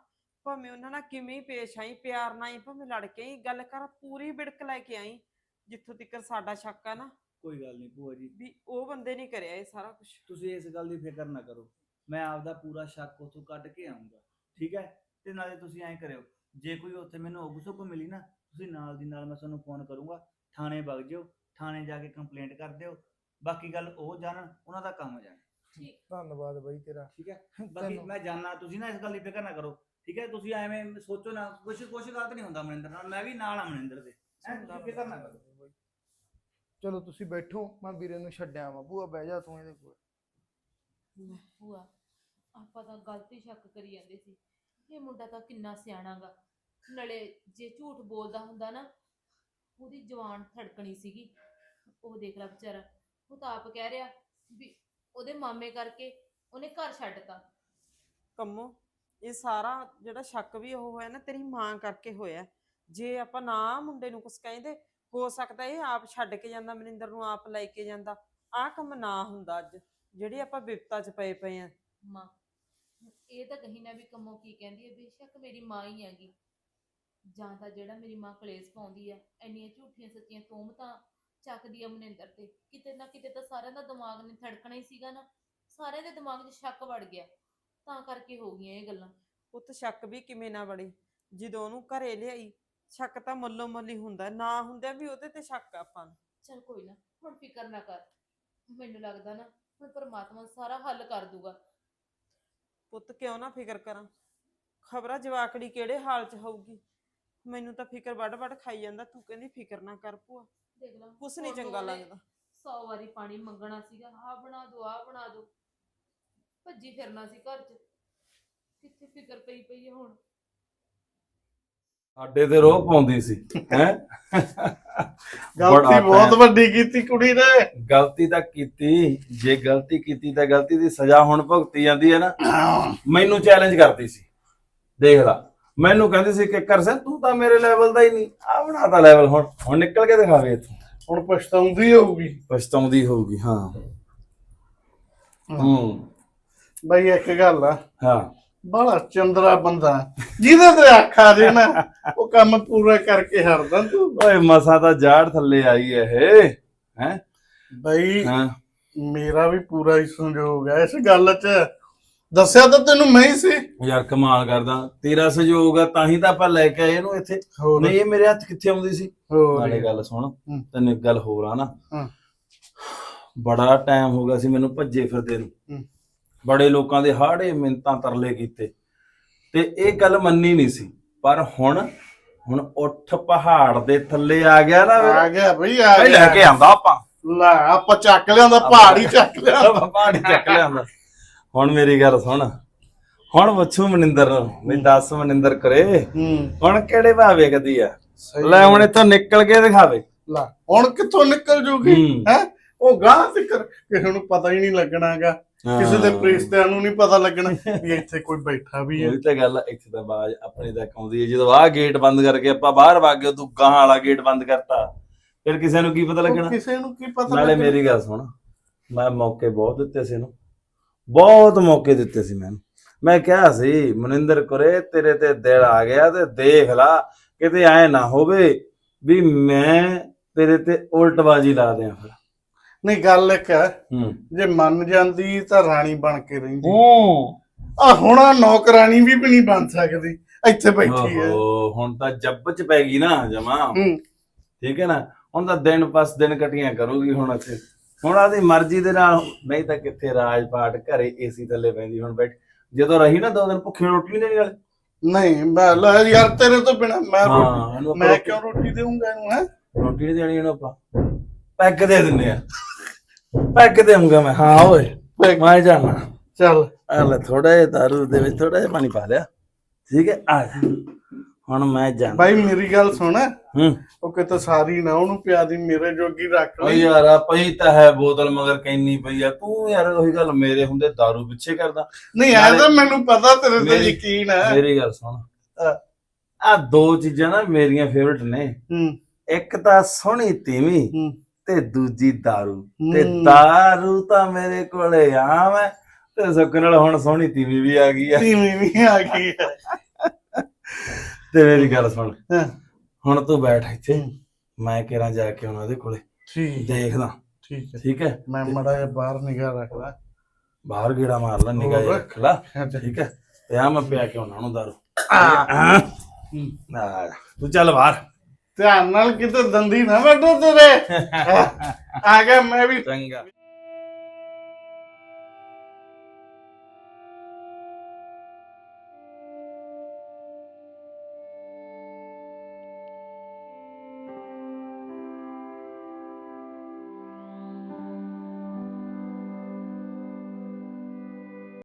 [SPEAKER 8] ਭਾਵੇਂ ਉਹਨਾਂ ਨਾਲ ਕਿਵੇਂ ਹੀ ਪੇਸ਼ ਆਈ ਪਿਆਰ ਨਾਲ ਹੀ ਭਾਵੇਂ ਲੜ ਕੇ ਹੀ ਗੱਲ ਕਰ ਪੂਰੀ ਬਿੜਕ ਲੈ ਕੇ ਆਈ ਜਿੱਥੋਂ ਤੱਕ ਸਾਡਾ ਸ਼ੱਕ ਆ ਨਾ।
[SPEAKER 5] ਕੋਈ ਗੱਲ ਨਹੀਂ ਭੂਆ ਜੀ।
[SPEAKER 8] ਵੀ ਉਹ ਬੰਦੇ ਨੇ ਕਰਿਆ ਇਹ ਸਾਰਾ ਕੁਝ
[SPEAKER 5] ਤੁਸੀਂ ਇਸ ਗੱਲ ਦੀ ਫਿਕਰ ਨਾ ਕਰੋ। ਮੈਂ ਆਪਦਾ ਪੂਰਾ ਸ਼ੱਕ ਉੱਥੋਂ ਕੱਢ ਕੇ ਆਉਂਗਾ ਠੀਕ ਹੈ? ਤੇ ਨਾਲੇ ਤੁਸੀਂ ਐਂ ਕਰਿਓ ਜੇ ਕੋਈ ਉੱਥੇ ਮੈਨੂੰ ਉਗ ਸੁਗ ਮਿਲੀ ਨਾ ਤੁਸੀਂ ਨਾਲ ਦੀ ਨਾਲ ਮੈਂ ਤੁਹਾਨੂੰ ਫੋਨ ਕਰੂੰਗਾ ਥਾਣੇ ਵਗ ਜਿਓ ਥਾਣੇ ਜਾ ਕੇ ਕੰਪਲੇਂਟ ਕਰ ਦਿਓ ਬਾਕੀ ਗੱਲ ਉਹ ਜਾਣਨ ਉਹਨਾਂ ਦਾ ਕੰਮ ਜਾਣ।
[SPEAKER 6] ਧੰਨਵਾਦ ਬਾਈ ਤੇਰਾ।
[SPEAKER 5] ਠੀਕ ਹੈ? ਬਾਕੀ ਮੈਂ ਜਾਣਨਾ ਤੁਸੀਂ ਨਾ ਇਸ ਗੱਲ ਦੀ ਫਿਕਰ ਨਾ ਕਰੋ ਠੀਕ ਹੈ? ਤੁਸੀਂ ਐਵੇਂ ਸੋਚੋ ਨਾ ਕੁਝ ਕੁਝ ਗਲਤ ਨਹੀਂ ਹੁੰਦਾ ਮਨਿੰਦਰ ਨਾਲ ਮੈਂ ਵੀ ਨਾਲ ਆ ਮਨਿੰਦਰ ਦੇ। ਤੁਸੀਂ ਫਿਕਰ ਨਾ ਕਰੋ।
[SPEAKER 6] ਚਲੋ ਤੁਸੀਂ ਬੈਠੋ ਮੈਂ ਵੀਰੇ ਨੂੰ ਛੱਡਿਆ ਵਾ ਭੂਆ ਬਹਿ ਜਾ ਤੂੰ ਇਹਦੇ ਕੋਲ।
[SPEAKER 7] ਭੂਆ ਆਪਾਂ ਤਾਂ ਗਲਤੀ ਸ਼ੱਕ ਕਰੀ ਜਾਂਦੇ ਸੀ। ਇਹ ਮੁੰਡਾ ਤਾਂ ਕਿੰਨਾ ਸਿਆਣਾਗਾ ਨਾਲੇ ਜੇ ਝੂਠ ਬੋਲਦਾ ਹੁੰਦਾ ਨਾ ਉਹਦੀ ਜਵਾਨ ਧੜਕਣੀ ਸੀਗੀ। ਉਹ ਦੇਖ ਲੈ ਵਿਚਾਰਾ ਉਹ ਤਾਂ ਆਪ ਕਹਿ ਰਿਹਾ ਵੀ ਉਹਦੇ ਮਾਮੇ ਕਰਕੇ ਉਹਨੇ ਘਰ ਛੱਡਤਾ
[SPEAKER 8] ਕੰਮੋ ਇਹ ਸਾਰਾ ਜਿਹੜਾ ਸ਼ੱਕ ਵੀ ਉਹ ਹੋਇਆ ਨਾ ਤੇਰੀ ਮਾਂ ਕਰਕੇ ਹੋਇਆ। ਜੇ ਆਪਾਂ ਨਾ ਮੁੰਡੇ ਨੂੰ ਕੁਝ ਕਹਿੰਦੇ ਹੋ ਸਕਦਾ ਇਹ ਆਪ ਛੱਡ ਕੇ ਜਾਂਦਾ ਮਨਿੰਦਰ ਨੂੰ ਆਪ ਲੈ ਕੇ ਜਾਂਦਾ। ਆਹ ਕੰਮ ਨਾ ਹੁੰਦਾ ਅੱਜ ਜਿਹੜੀ ਆਪਾਂ ਵਿਪਤਾ 'ਚ ਪਏ ਪਏ ਆ।
[SPEAKER 7] ਮਾਂ ਇਹ ਤਾਂ ਕਹੀਂ ਨਾ ਵੀ ਕੰਮੋਂ ਕੀ ਕਹਿੰਦੀ ਹੈ ਬੇਸ਼ੱਕ ਮੇਰੀ ਮਾਂ ਹੀ ਹੈਗੀ। ਜਾਂ ਤਾਂ ਜਿਹੜਾ ਮੇਰੀ ਮਾਂ ਕਲੇਸ਼ ਪਾਉਂਦੀ ਆ ਇੰਨੀਆਂ ਝੂਠੀਆਂ ਸੱਚੀਆਂ ਤੋਮਤਾਂ ਚੱਕਦੀ ਆ ਮਨਿੰਦਰ ਤੇ। ਕਿਤੇ ਨਾ ਕਿਤੇ ਤਾਂ ਸਾਰਿਆਂ ਦਾ ਦਿਮਾਗ ਨੇ ਧੜਕਣਾ ਹੀ ਸੀਗਾ ਨਾ। ਸਾਰਿਆਂ ਦੇ ਦਿਮਾਗ 'ਚ ਸ਼ੱਕ ਵੜ ਗਿਆ। ਤਾਂ ਕਰਕੇ ਹੋ ਗਈਆਂ ਇਹ ਗੱਲਾਂ।
[SPEAKER 8] ਪੁੱਤ ਸ਼ੱਕ ਵੀ ਕਿਵੇਂ ਨਾ ਬੜੇ ਜਦੋਂ ਉਹਨੂੰ ਘਰੇ ਲਿਆਈ ਸ਼ੱਕ ਤਾਂ ਮੁੱਲੋ ਮੁੱਲੀ ਹੁੰਦਾ ਨਾ ਹੁੰਦਿਆਂ ਵੀ ਉਹਦੇ ਤੇ ਸ਼ੱਕ ਆ ਆਪਾਂ ਨੂੰ।
[SPEAKER 7] ਚਲ ਕੋਈ ਨਾ ਹੁਣ ਫਿਕਰ ਨਾ ਕਰ। ਮੈਨੂੰ ਲੱਗਦਾ ਨਾ ਹੁਣ ਪਰਮਾਤਮਾ ਸਾਰਾ ਹੱਲ ਕਰ ਦੂਗਾ।
[SPEAKER 8] ਪੁੱਤ ਕਿਉਂ ਨਾ ਫਿਕਰ ਕਰਾਂ? ਖਬਰਾਂ ਜਵਾਕੜੀ ਕਿਹੜੇ ਹਾਲ 'ਚ ਹੋਊਗੀ? ਮੈਨੂੰ ਤਾਂ ਫਿਕਰ ਵੱਡ ਵੱਡ ਖਾਈ ਜਾਂਦਾ ਤੂੰ ਕਹਿੰਦੀ ਫਿਕਰ ਨਾ ਕਰ ਭੂਆ।
[SPEAKER 7] ਦੇਖ ਲਾ
[SPEAKER 8] ਕੁਛ ਨਹੀਂ ਚੰਗਾ ਲੱਗਦਾ।
[SPEAKER 7] ਸੌ ਵਾਰੀ ਪਾਣੀ ਮੰਗਣਾ ਸੀਗਾ ਆਹ ਬਣਾ ਦਿਓ ਆਹ ਬਣਾ ਦਿਓ ਭੱਜੀ ਫਿਰਨਾ ਸੀ ਘਰ 'ਚ। ਕਿੱਥੇ ਫਿਕਰ ਪਈ ਪਈ ਹੈ ਹੁਣ?
[SPEAKER 1] ਸਾਡੇ ਤੇ ਰੋਹ ਪਾਉਂਦੀ ਸੀ ਹੈ?
[SPEAKER 6] ਗਲਤੀ ਬਹੁਤ ਵੱਡੀ ਕੀਤੀ ਕੁੜੀ ਨੇ।
[SPEAKER 1] ਗਲਤੀ ਤਾਂ ਕੀਤੀ ਜੇ ਗਲਤੀ ਕੀਤੀ ਤਾਂ ਗਲਤੀ ਦੀ ਸਜ਼ਾ ਹੁਣ ਭੁਗਤੀ ਜਾਂਦੀ ਹੈ ਨਾ। ਮੈਨੂੰ ਚੈਲੰਜ ਕਰਦੀ ਸੀ ਦੇਖ ਲਾ। ਮੈਨੂੰ ਕਹਿੰਦੀ ਸੀ ਕਿ ਕਰ ਸਿੰਘ ਤੂੰ ਤਾਂ ਮੇਰੇ ਲੈਵਲ ਦਾ ਹੀ ਨਹੀਂ ਆ ਬਣਾਤਾ ਲੈਵਲ ਹੁਣ ਹੁਣ ਨਿਕਲ ਕੇ ਦਿਖਾਵੇ ਇੱਥੋਂ।
[SPEAKER 6] ਹੁਣ ਪਛਤਾਉਂਦੀ ਹੋਊਗੀ।
[SPEAKER 1] ਪਛਤਾਉਂਦੀ ਹੋਊਗੀ ਹਾਂ। ਹੂੰ।
[SPEAKER 6] ਬਈ ਇੱਕ ਗੱਲ ਆ।
[SPEAKER 1] ਹਾਂ।
[SPEAKER 9] ਬੜਾ ਚੰਦਰਾ ਬੰਦਾ ਜਿਹਦੇ ਤੇ ਆਖਾ ਦੇ ਨਾ ਉਹ ਕੰਮ ਪੂਰਾ ਕਰਕੇ ਹਰਦਾ ਤੂੰ।
[SPEAKER 1] ਓਏ ਮਸਾ ਤਾਂ ਜਾੜ ਥੱਲੇ ਆਈ ਐ ਇਹ ਹੈ?
[SPEAKER 9] ਬਈ ਮੇਰਾ ਵੀ ਪੂਰਾ ਹੀ ਸੰਯੋਗ ਹੈ। ਇਸ ਗੱਲ 'ਚ ਦੱਸਿਆ ਤਾਂ ਤੈਨੂੰ ਮੈਂ ਹੀ ਸੀ।
[SPEAKER 1] ਯਾਰ ਕਮਾਲ ਕਰਦਾ। ਤੇਰਾ ਸਹਿਯੋਗ ਆ ਤਾਂ ਹੀ ਤਾਂ ਆਪਾਂ ਲੈ ਕੇ ਆਏ ਇਹਨੂੰ ਇੱਥੇ। ਨਹੀਂ ਇਹ ਮੇਰੇ ਹੱਥ ਕਿੱਥੇ ਆਉਂਦੀ ਸੀ?
[SPEAKER 9] ਹੋਰ।
[SPEAKER 1] ਨਾਲੇ ਗੱਲ ਸੁਣ। ਤੈਨੂੰ ਇੱਕ ਗੱਲ ਹੋਰ ਆ ਨਾ। ਬੜਾ ਟਾਈਮ ਹੋ ਗਿਆ ਸੀ ਮੈਨੂੰ ਭੱਜੇ ਫਿਰਦੇ ਨੂੰ। ਬੜੇ ਲੋਕਾਂ ਦੇ ਹਾੜੇ ਮਿੰਤਾਂ ਤਰਲੇ ਕੀਤੇ। ਤੇ ਇਹ ਗੱਲ ਮੰਨੀ ਨਹੀਂ ਸੀ। ਪਰ ਹੁਣ ਹੁਣ ਉੱਠ ਪਹਾੜ ਦੇ ਥੱਲੇ ਆ ਗਿਆ ਨਾ
[SPEAKER 9] ਆ
[SPEAKER 1] ਮੇਰਾ
[SPEAKER 9] ਗਿਆ ਬਈ ਆ
[SPEAKER 1] ਇਹ ਲੈ ਕੇ ਆਂਦਾ ਆਪਾਂ।
[SPEAKER 9] ਲੈ ਆਪਾਂ ਚੱਕ ਲਿਆਂਦਾ ਪਹਾੜ ਚੱਕ ਲਿਆ
[SPEAKER 1] ਪਹਾੜੀ ਚੱਕ ਲਿਆਂਦਾ। ਹੁਣ ਮੇਰੀ ਗੱਲ ਸੁਣ। ਹੁਣ ਪੁੱਛੂ ਮਨਿੰਦਰ ਨੂੰ ਵੀ ਦੱਸ ਮਨਿੰਦਰ ਕਰੇ ਹੁਣ ਕਿਹੜੇ ਭਾਵੇ ਕਦੀ ਆ? ਲੈ ਹੁਣ ਇੱਥੋਂ ਨਿਕਲ ਕੇ ਦਿਖਾਵੇ।
[SPEAKER 9] ਲੈ ਹੁਣ ਕਿੱਥੋਂ ਨਿਕਲ ਜੂਗੀ
[SPEAKER 1] ਹੂੰ।
[SPEAKER 9] ਉਹ ਗਾਂ ਫਿਕਰ ਕਿਸੇ ਨੂੰ ਪਤਾ ਹੀ ਨਹੀਂ ਲੱਗਣਾਗਾ। ਕਿਸੇ ਦੇ ਪ੍ਰੀਸਤਿਆਂ ਨੂੰ ਨਹੀਂ ਪਤਾ ਲੱਗਣਾ ਵੀ ਇੱਥੇ ਕੋਈ ਬੈਠਾ ਵੀ ਹੈ।
[SPEAKER 1] ਉਹੀ ਤਾਂ ਗੱਲ ਆ, ਇੱਥੇ ਤਾਂ ਬਾਜ ਆਪਣੇ ਤੱਕ ਆਉਂਦੀ ਹੈ ਜਦੋਂ ਆਹ ਗੇਟ ਬੰਦ ਕਰਕੇ ਆਪਾਂ ਬਾਹਰ ਵਗ ਗਏ ਤੂੰ ਗਾਂ ਵਾਲਾ ਗੇਟ ਬੰਦ ਕਰਤਾ ਫਿਰ ਕਿਸੇ ਨੂੰ ਕੀ ਪਤਾ ਲੱਗਣਾ?
[SPEAKER 9] ਕਿਸੇ ਨੂੰ ਕੀ ਪਤਾ
[SPEAKER 1] ਨਾਲੇ
[SPEAKER 9] ਲੱਗਣਾ?
[SPEAKER 1] ਮੇਰੀ ਗੱਲ ਸੁਣ ਮੈਂ ਮੌਕੇ ਬਹੁਤ ਦਿੱਤੇ ਸੀ ਇਹਨੂੰ ਬਹੁਤ ਮੌਕੇ ਦਿੱਤੇ ਸੀ ਮੈਨੂੰ ਮੈਂ ਕਿਹਾ ਸੀ ਮਨਿੰਦਰ ਕੁਰੇ ਤੇਰੇ ਤੇ ਦਿਲ ਆ ਗਿਆ ਤੇ ਦੇਖ ਲਾ ਕਿਤੇ ਐ ਨਾ ਹੋਵੇ ਵੀ ਮੈਂ ਤੇਰੇ ਤੇ ਉਲਟਬਾਜੀ ਲਾ ਦਿਆਂ ਫਿਰ।
[SPEAKER 9] ਨਹੀਂ ਗੱਲ ਇੱਕ ਹੈ
[SPEAKER 1] ਹੂੰ।
[SPEAKER 9] ਜੇ ਮੰਨ ਜਾਂਦੀ ਤਾਂ ਰਾਣੀ ਬਣ ਕੇ ਰਹਿੰਦੀ।
[SPEAKER 1] ਹੂੰ।
[SPEAKER 9] ਆ ਹੁਣ ਆਹ ਨੌਕਰਾਨੀ ਵੀ ਵੀ ਨਹੀਂ ਬਣ ਸਕਦੀ ਇੱਥੇ ਬੈਠੀ ਹੈ।
[SPEAKER 1] ਓਹੋ ਹੁਣ ਤਾਂ ਜੱਬ ਚ ਪੈ ਗਈ ਨਾ ਜਮਾ।
[SPEAKER 9] ਹੂੰ।
[SPEAKER 1] ਠੀਕ ਹੈ ਨਾ ਹੁਣ ਤਾਂ ਦਿਨ ਪਸ ਦਿਨ ਕਟੀਆਂ ਕਰੂਗੀ ਹੁਣ ਇੱਥੇ। ਹੁਣ ਆਦੀ ਮਰਜ਼ੀ ਦੇ ਨਾਲ ਨਹੀਂ ਤਾਂ ਕਿੱਥੇ ਰਾਜ ਪਾਟ ਘਰੇ ਏਸੀ ਥੱਲੇ ਪੈਂਦੀ ਹੁਣ ਬੈਠ। ਜਦੋਂ ਰਹੀ ਨਾ ਦੋ ਦਿਨ ਭੁੱਖੀ ਰੋਟੀ ਨਹੀਂ ਦੇਣੀ ਵਾਲੇ
[SPEAKER 9] ਨਹੀਂ ਮੈਂ ਲੈ ਯਾਰ ਤੇਰੇ ਤੋਂ ਬਿਨਾ ਮੈਂ
[SPEAKER 1] ਹਾਂ,
[SPEAKER 9] ਰੋਟੀ
[SPEAKER 1] ਇਹਨੂੰ ਆਪਾਂ
[SPEAKER 9] ਮੈਂ
[SPEAKER 1] ਰੋਟੀ-
[SPEAKER 9] ਕਿਉਂ ਰੋਟੀ ਦੇਵਾਂਗਾ ਇਹਨੂੰ ਹੈ?
[SPEAKER 1] ਰੋਟੀ ਨਹੀਂ ਦੇਣੀ ਇਹਨੂੰ ਆਪਾਂ। ਪੈਗ ਦੇ ਦਿੰਨੇ ਆ। ਪੈਗ ਦੇਵਾਂਗਾ ਮੈਂ। ਹਾਂ ਓਏ ਮੈਂ ਜਾਣਾ।
[SPEAKER 9] ਚੱਲ।
[SPEAKER 1] ਆ ਲੈ ਥੋੜਾ ਜਿਹਾ ਦਾਰੂ ਦੇ ਵਿੱਚ ਥੋੜਾ ਜਿਹਾ ਪਾਣੀ ਪਾ ਲਿਆ। ਠੀਕ ਹੈ ਆ ਜਾ। ਹੁਣ ਮੈਂ ਜਾਣਾ।
[SPEAKER 9] ਬਾਈ ਮੇਰੀ ਗੱਲ ਸੁਣ।
[SPEAKER 1] ਹੂੰ।
[SPEAKER 9] ਉਹ ਕਿਤੇ ਸਾਰੀ ਨਾ ਉਹਨੂੰ ਪਿਆ ਦੀ ਮੇਰੇ ਜੋਗੀ ਰੱਖ
[SPEAKER 1] ਓ
[SPEAKER 9] ਲਈ
[SPEAKER 1] ਯਾਰ ਆ ਪਈ ਤਾਂ ਹੈ ਬੋਤਲ ਮਗਰ ਕੈਨੀ ਪਈ ਆ। ਤੂੰ ਯਾਰ ਉਹੀ ਗੱਲ ਮੇਰੇ ਹੁੰਦੇ ਦਾਰੂ ਪਿੱਛੇ ਕਰਦਾ।
[SPEAKER 9] ਨਹੀਂ ਐ ਤਾਂ ਮੈਨੂੰ ਪਤਾ ਤੇਰੇ ਤੇ
[SPEAKER 1] ਮੇਰੀ-
[SPEAKER 9] ਯਕੀਨ ਹੈ।
[SPEAKER 1] ਮੇਰੀ ਗੱਲ ਸੁਣ।
[SPEAKER 9] ਹਾਂ।
[SPEAKER 1] ਆ ਦੋ ਚੀਜ਼ਾਂ ਨਾ ਮੇਰੀਆਂ ਫੇਵਰਟ ਨੇ।
[SPEAKER 9] ਹੂੰ।
[SPEAKER 1] ਇੱਕ ਤਾਂ ਸੋਹਣੀ ਤੀਵੀਂ
[SPEAKER 9] ਹੂੰ।
[SPEAKER 1] ਤੇ ਦੂਜੀ दारू ਤੇ
[SPEAKER 9] ਹੂੰ।
[SPEAKER 1] दारू ਤਾਂ ਮੇਰੇ ਕੋਲੇ ਆਮ ਹੈ ਤੇ ਸੁੱਖ ਨਾਲ ਹੁਣ ਸੋਹਣੀ ਤੀਵੀਂ ਵੀ ਆ ਗਈ ਆ
[SPEAKER 9] ਤੀਵੀਂ ਵੀ ਆ ਗਈ ਹੈ
[SPEAKER 1] ਤੇ ਮੇਰੀ ਗੱਲ ਸੁਣ
[SPEAKER 9] ਹਾਂ।
[SPEAKER 1] ਹੁਣ ਤੂੰ ਬੈਠ ਇੱਥੇ
[SPEAKER 9] ਹੂੰ।
[SPEAKER 1] ਮੈਂ ਕਿਹੜਾ ਜਾ ਕੇ ਉਹਨਾਂ ਦੇ ਕੋਲੇ
[SPEAKER 9] ਠੀਕ
[SPEAKER 1] ਦੇਖਦਾ
[SPEAKER 9] ਠੀਕ ਹੈ
[SPEAKER 1] ਠੀਕ ਹੈ
[SPEAKER 9] ਮੈਂ ਮੜਾ ਜਿਹਾ ਬਾਹਰ ਨਿਗਾਹ ਰੱਖਦਾ
[SPEAKER 1] ਬਾਹਰ ਗੇੜਾ ਮਾਰ ਲੈ ਨਿਗਾਹ
[SPEAKER 9] ਹੋਰ।
[SPEAKER 1] ਰੱਖ ਲਾ
[SPEAKER 9] ਅੱਛਾ।
[SPEAKER 1] ਠੀਕ ਹੈ ਤੇ ਆ ਮੈਂ ਪਿਆ ਕੇ ਉਹਨਾਂ ਨੂੰ ਦਾਰੂ
[SPEAKER 9] ਆ
[SPEAKER 1] ਹਾਂ ਆ, ਤੂੰ ਚੱਲ ਬਾਹਰ
[SPEAKER 9] ਧਿਆਨ ਨਾਲ ਕਿਤੇ ਦੰਦੀ ਨਾ ਵੱਢੋ ਤੇਰੇ। ਆ ਗਿਆ ਮੈਂ ਵੀ
[SPEAKER 1] ਚੰਗਾ।